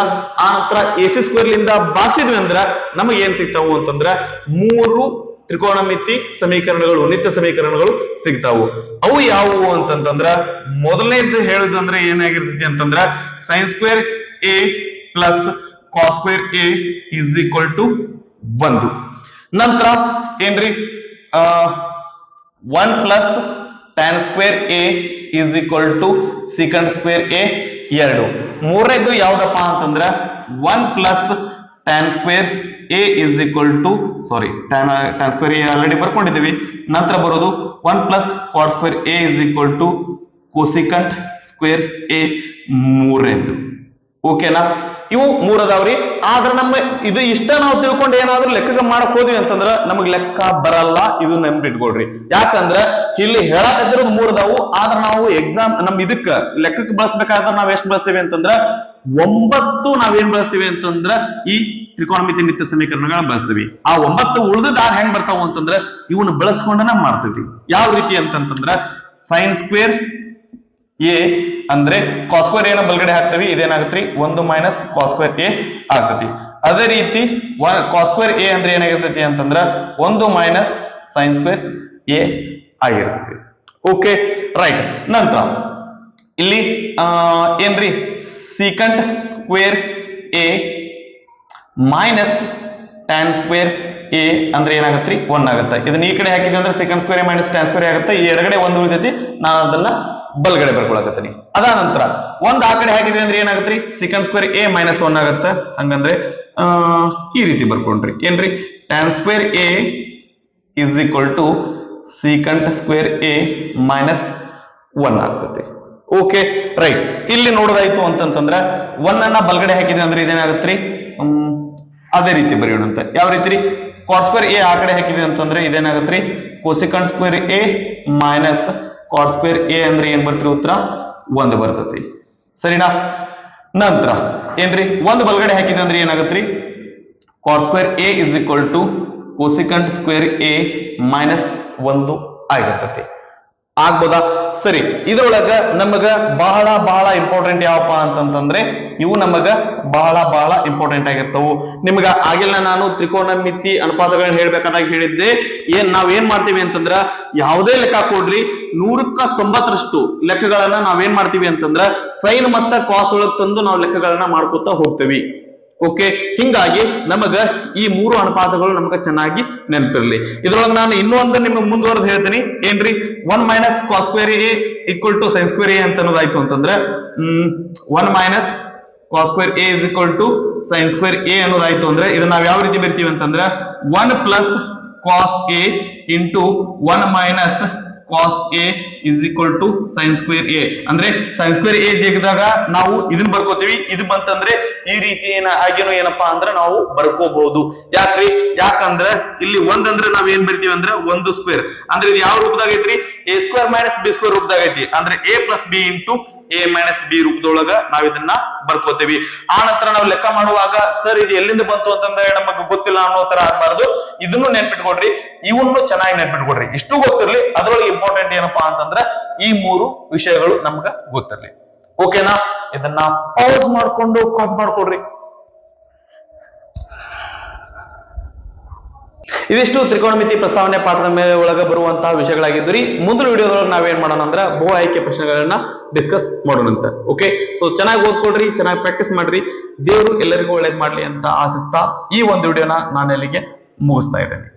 ಆನಂತರ ಎ ಸಿ ಸ್ಕ್ವೇರ್ ಲಿಂದ ಬಾಸಿದ್ವಿ ಅಂದ್ರೆ ನಮಗೆ ಏನ್ ಸಿಗ್ತಾವು ಅಂತಂದ್ರೆ ಮೂರು ತ್ರಿಕೋನಮಿತಿ ಸಮೀಕರಣಗಳು, ನಿತ್ಯ ಸಮೀಕರಣಗಳು ಸಿಗ್ತಾವು. ಅವು ಯಾವುವು ಅಂತಂತಂದ್ರ ಮೊದಲನೇದು ಹೇಳುದಂದ್ರೆ ಏನಾಗಿರ್ತೈತಿ ಅಂತಂದ್ರ sine square A plus cos square A is equal to ಒಂದು. ನಂತರ ಏನ್ರಿ? One plus tan square A is equal to secant square A ಎರಡು. ಮೂರನೇದು ಯಾವ್ದಪ್ಪ ಅಂತಂದ್ರ one plus tan square A is equal to sorry tan tan square A already ಬರ್ಕೊಂಡಿದ್ದೀವಿ. ನಂತರ ಬರೋದು one plus cot square A is equal to cosecant square A ಮೂರನೇದು. ಓಕೆನಾ ಇವು ಮೂರದಾವ್ರಿ. ಆದ್ರೆ ನಮ್ಮ ಇದು ಇಷ್ಟ ನಾವು ತಿಳ್ಕೊಂಡು ಏನಾದ್ರೂ ಲೆಕ್ಕಕ್ಕೆ ಮಾಡಕ್ ಹೋದ್ವಿ ಅಂತಂದ್ರ ನಮಗ್ ಲೆಕ್ಕ ಬರಲ್ಲ, ಇದು ನೆನ್ಪಿಟ್ಕೊಳ್ರಿ ಯಾಕಂದ್ರ ಇಲ್ಲಿ ಹೇಳಕತ್ತಿರೋದು ಮೂರ್ ಅದಾವು ಆದ್ರ ನಾವು ಎಕ್ಸಾಮ್ ನಮ್ ಇದಕ್ಕ ಲೆಕ್ಕಕ್ಕೆ ಬಳಸ್ಬೇಕಾದ್ರೆ ನಾವ್ ಎಷ್ಟ್ ಬಳಸ್ತೀವಿ ಅಂತಂದ್ರ ಒಂಬತ್ತು ನಾವೇನ್ ಬಳಸ್ತೀವಿ ಅಂತಂದ್ರ ಈ ತ್ರಿಕೋಣಮಿತಿ ನಿತ್ಯ ಸಮೀಕರಣಗಳನ್ನ ಬಳಸ್ತೀವಿ. ಆ ಒಂಬತ್ತು ಉಳಿದ ಹೆಂಗ್ ಬರ್ತಾವು ಅಂತಂದ್ರ ಇವನ್ನ ಬಳಸ್ಕೊಂಡ ನಾವ್ ಮಾಡ್ತೀವಿ ಯಾವ ರೀತಿ ಅಂತಂತಂದ್ರ ಸೈನ್ ಸ್ಕ್ವೇರ್ ಎ ಅಂದ್ರೆ ಕಾಸ್ಕ್ವೇರ್ ಏನ ಬಲ್ಗಡೆ ಹಾಕ್ತೇವಿ, ಇದೇನಾಗತ್ರಿ? ಒಂದು ಮೈನಸ್ ಕಾಸ್ಕ್ವೇರ್ ಎ ಆಗ್ತತಿ. ಅದೇ ರೀತಿ ಕಾಸ್ಕ್ವೇರ್ ಎ ಅಂದ್ರೆ ಏನಾಗಿರ್ತೈತಿ ಅಂತಂದ್ರ ಒಂದು ಮೈನಸ್ ಸೈನ್ ಸ್ಕ್ವೇರ್ ಎ ಆಗಿರ್ತೈತಿ. ಓಕೆ ರೈಟ್ ನಂತರ ಇಲ್ಲಿ ಏನ್ರಿ? Secant square A minus tan square A ಅಂದ್ರೆ ಏನಾಗತ್ರಿ? ಒನ್ ಆಗುತ್ತೆ. ಇದನ್ನ ಈ ಕಡೆ ಹಾಕಿದ್ವಿ ಅಂದ್ರೆ secant square minus tan square ಆಗುತ್ತೆ. ಈ ಒಂದು ಉಳಿದೈತಿ ನಾನು ಅದನ್ನ ಬಲ್ಗಡೆ ಬರ್ಕೊಳಕತ್ತೀನಿ. ಅದಾದ ನಂತರ ಒಂದ್ ಆ ಕಡೆ ಹಾಕಿದ್ವಿ ಅಂದ್ರೆ ಏನಾಗತ್ರಿ? Secant square A minus one ಆಗತ್ತ. ಹಂಗಂದ್ರೆ ಈ ರೀತಿ ಬರ್ಕೊಂಡ್ರಿ. ಏನ್ರಿ? Tan square A is equal to secant square A minus one ಆಗ್ತದೆ. ಓಕೆ ರೈಟ್ ಇಲ್ಲಿ ನೋಡೋದಾಯ್ತು ಅಂತಂತಂದ್ರ ಒನ್ ಅನ್ನ ಬಲ್ಗಡೆ ಹಾಕಿದ್ವಿ ಅಂದ್ರೆ ಹ್ಮ್, ಅದೇ ರೀತಿ ಬರೆಯೋಣ ಅಂತ. ಯಾವ ರೀತಿ ರೀ? ಸ್ಕ್ವೇರ್ ಎ ಆ ಕಡೆ ಹಾಕಿದ್ವಿ ಅಂತಂದ್ರೆ ಇದೇನಾಗತ್ರಿ? Cosecant square A minus cot square A ಅಂದ್ರೆ ಏನ್ ಬರ್ತೀರಿ ಉತ್ತರ? ಒಂದು ಬರ್ತತಿ. ಸರಿನಾ? ನಂತರ, ಏನ್ರಿ? ಒಂದು ಬಲಗಡೆ ಹಾಕಿದ್ವಿ ಅಂದ್ರೆ ಏನಾಗತ್ರಿ? Cot square A is equal to cosecant square A minus ಒಂದು ಆಗಿರ್ತತಿ. ಆಗ್ಬೋದಾ? ಸರಿ, ಇದ್ರೊಳಗ ನಮಗ ಬಹಳ ಬಹಳ ಇಂಪಾರ್ಟೆಂಟ್ ಯಾವಪ್ಪ ಅಂತಂತಂದ್ರೆ, ಇವು ನಮಗ ಬಹಳ ಬಹಳ ಇಂಪಾರ್ಟೆಂಟ್ ಆಗಿರ್ತವು. ನಿಮ್ಗ ಆಗಿಲ್ಲ ನಾನು ತ್ರಿಕೋನ ಮಿತಿ ಅನುಪಾತಗಳನ್ನ ಹೇಳ್ಬೇಕಾದಾಗ ಹೇಳಿದ್ದೆ. ಏನ್ ನಾವ್ ಏನ್ ಮಾಡ್ತೀವಿ ಅಂತಂದ್ರ, ಯಾವುದೇ ಲೆಕ್ಕ ಕೊಡ್ರಿ, ನೂರಕ್ಕ ತೊಂಬತ್ತರಷ್ಟು ಲೆಕ್ಕಗಳನ್ನ ನಾವೇನ್ ಮಾಡ್ತೀವಿ ಅಂತಂದ್ರ, ಸೈನ್ ಮತ್ತ ಕಾಸ್ ಒಳಗ್ ತಂದು ನಾವು ಲೆಕ್ಕಗಳನ್ನ ಮಾಡ್ಕೊತಾ ಹೋಗ್ತೇವಿ. ಓಕೆ ಹಿಂಗಾಗಿ ನಮಗ ಈ ಮೂರು ಅನುಪಾತಗಳು ನಮಗ ಚೆನ್ನಾಗಿ ನೆನಪಿರ್ಲಿ. ಇದ್ರೊಳಗೆ ನಾನು ಇನ್ನೂ ಒಂದು ನಿಮಗೆ ಮುಂದುವರೆದು ಹೇಳ್ತೀನಿ. ಏನ್ರಿ? One minus cos square A equal to sine square A ಅಂತ ಅನ್ನೋದಾಯ್ತು ಅಂತಂದ್ರೆ, ಹ್ಮ್ one minus cos square A is equal to sine square A ಅನ್ನೋದಾಯ್ತು ಅಂದ್ರೆ, ಇದನ್ನ ನಾವು ಯಾವ ರೀತಿ ಬರ್ತೀವಿ ಅಂತಂದ್ರೆ one plus cos A into one minus cos A is equal to sine square A ಅಂದ್ರೆ ಸೈನ್ ಸ್ಕ್ವೇರ್ ಎ ಜಗದಾಗ ನಾವು ಇದನ್ನ ಬರ್ಕೋತೀವಿ. ಇದು ಬಂತಂದ್ರೆ ಈ ರೀತಿ ಏನ ಆಗೇನು ಏನಪ್ಪಾ ಅಂದ್ರೆ ನಾವು ಬರ್ಕೋಬಹುದು ಯಾಕ್ರಿ? ಯಾಕಂದ್ರೆ ಇಲ್ಲಿ ಒಂದಂದ್ರೆ ನಾವ್ ಏನ್ ಬರ್ತೀವಿ ಅಂದ್ರೆ ಒಂದು ಸ್ಕ್ವೇರ್ ಅಂದ್ರೆ ಇದು ಯಾವ ರೂಪದಾಗ ಐತ್ರಿ A square minus B square ರೂಪದಾಗ ಐತಿ ಅಂದ್ರೆ A plus B into A minus B ರೂಪದೊಳಗ ನಾವ್ ಇದನ್ನ ಬರ್ಕೋತೀವಿ. ಆ ನಂತರ ನಾವು ಲೆಕ್ಕ ಮಾಡುವಾಗ, ಸರ್, ಇದು ಎಲ್ಲಿಂದ ಬಂತು ಅಂತಂದ್ರೆ ನಮಗ್ ಗೊತ್ತಿಲ್ಲ ಅನ್ನೋ ತರ ಆಗ್ಬಾರ್ದು. ಇದನ್ನು ನೆನ್ಪಿಟ್ಕೊಡ್ರಿ. ಇವನ್ನು ಚೆನ್ನಾಗಿ ನೆನ್ಪಿಟ್ಕೊಡ್ರಿ. ಇಷ್ಟು ಗೊತ್ತಿರ್ಲಿ, ಅದ್ರೊಳಗೆ ಇಂಪಾರ್ಟೆಂಟ್ ಏನಪ್ಪಾ ಅಂತಂದ್ರೆ ಈ ಮೂರು ವಿಷಯಗಳು ನಮ್ಗ ಗೊತ್ತಿರ್ಲಿ. ಓಕೆನಾ ಇದನ್ನ ಪೌಸ್ ಮಾಡ್ಕೊಂಡು ಕಾಪ್ ಮಾಡ್ಕೊಡ್ರಿ. ಇದಿಷ್ಟು ತ್ರಿಕೋನಮಿತಿ ಪ್ರಸ್ತಾವನೆ ಪಾಠದ ಮೇಲೆ ಒಳಗೆ ಬರುವಂತಹ ವಿಷಯಗಳಾಗಿದ್ದು ಮುಂದಿನ ವಿಡಿಯೋದೊಳಗೆ ನಾವೇನ್ ಮಾಡೋಣ ಅಂದ್ರೆ ಬಹು ಆಯ್ಕೆ ಪ್ರಶ್ನೆಗಳನ್ನ ಡಿಸ್ಕಸ್ ಮಾಡೋಣಂತ. ಓಕೆ ಸೊ ಚೆನ್ನಾಗಿ ಓದ್ಕೊಳ್ರಿ, ಚೆನ್ನಾಗಿ ಪ್ರಾಕ್ಟೀಸ್ ಮಾಡ್ರಿ. ದೇವರು ಎಲ್ಲರಿಗೂ ಒಳ್ಳೇದ್ ಮಾಡ್ಲಿ ಅಂತ ಆಶಿಸ್ತಾ ಈ ಒಂದು ವಿಡಿಯೋನ ನಾನು ಇಲ್ಲಿಗೆ ಮುಗಿಸ್ತಾ ಇದ್ದೇನೆ.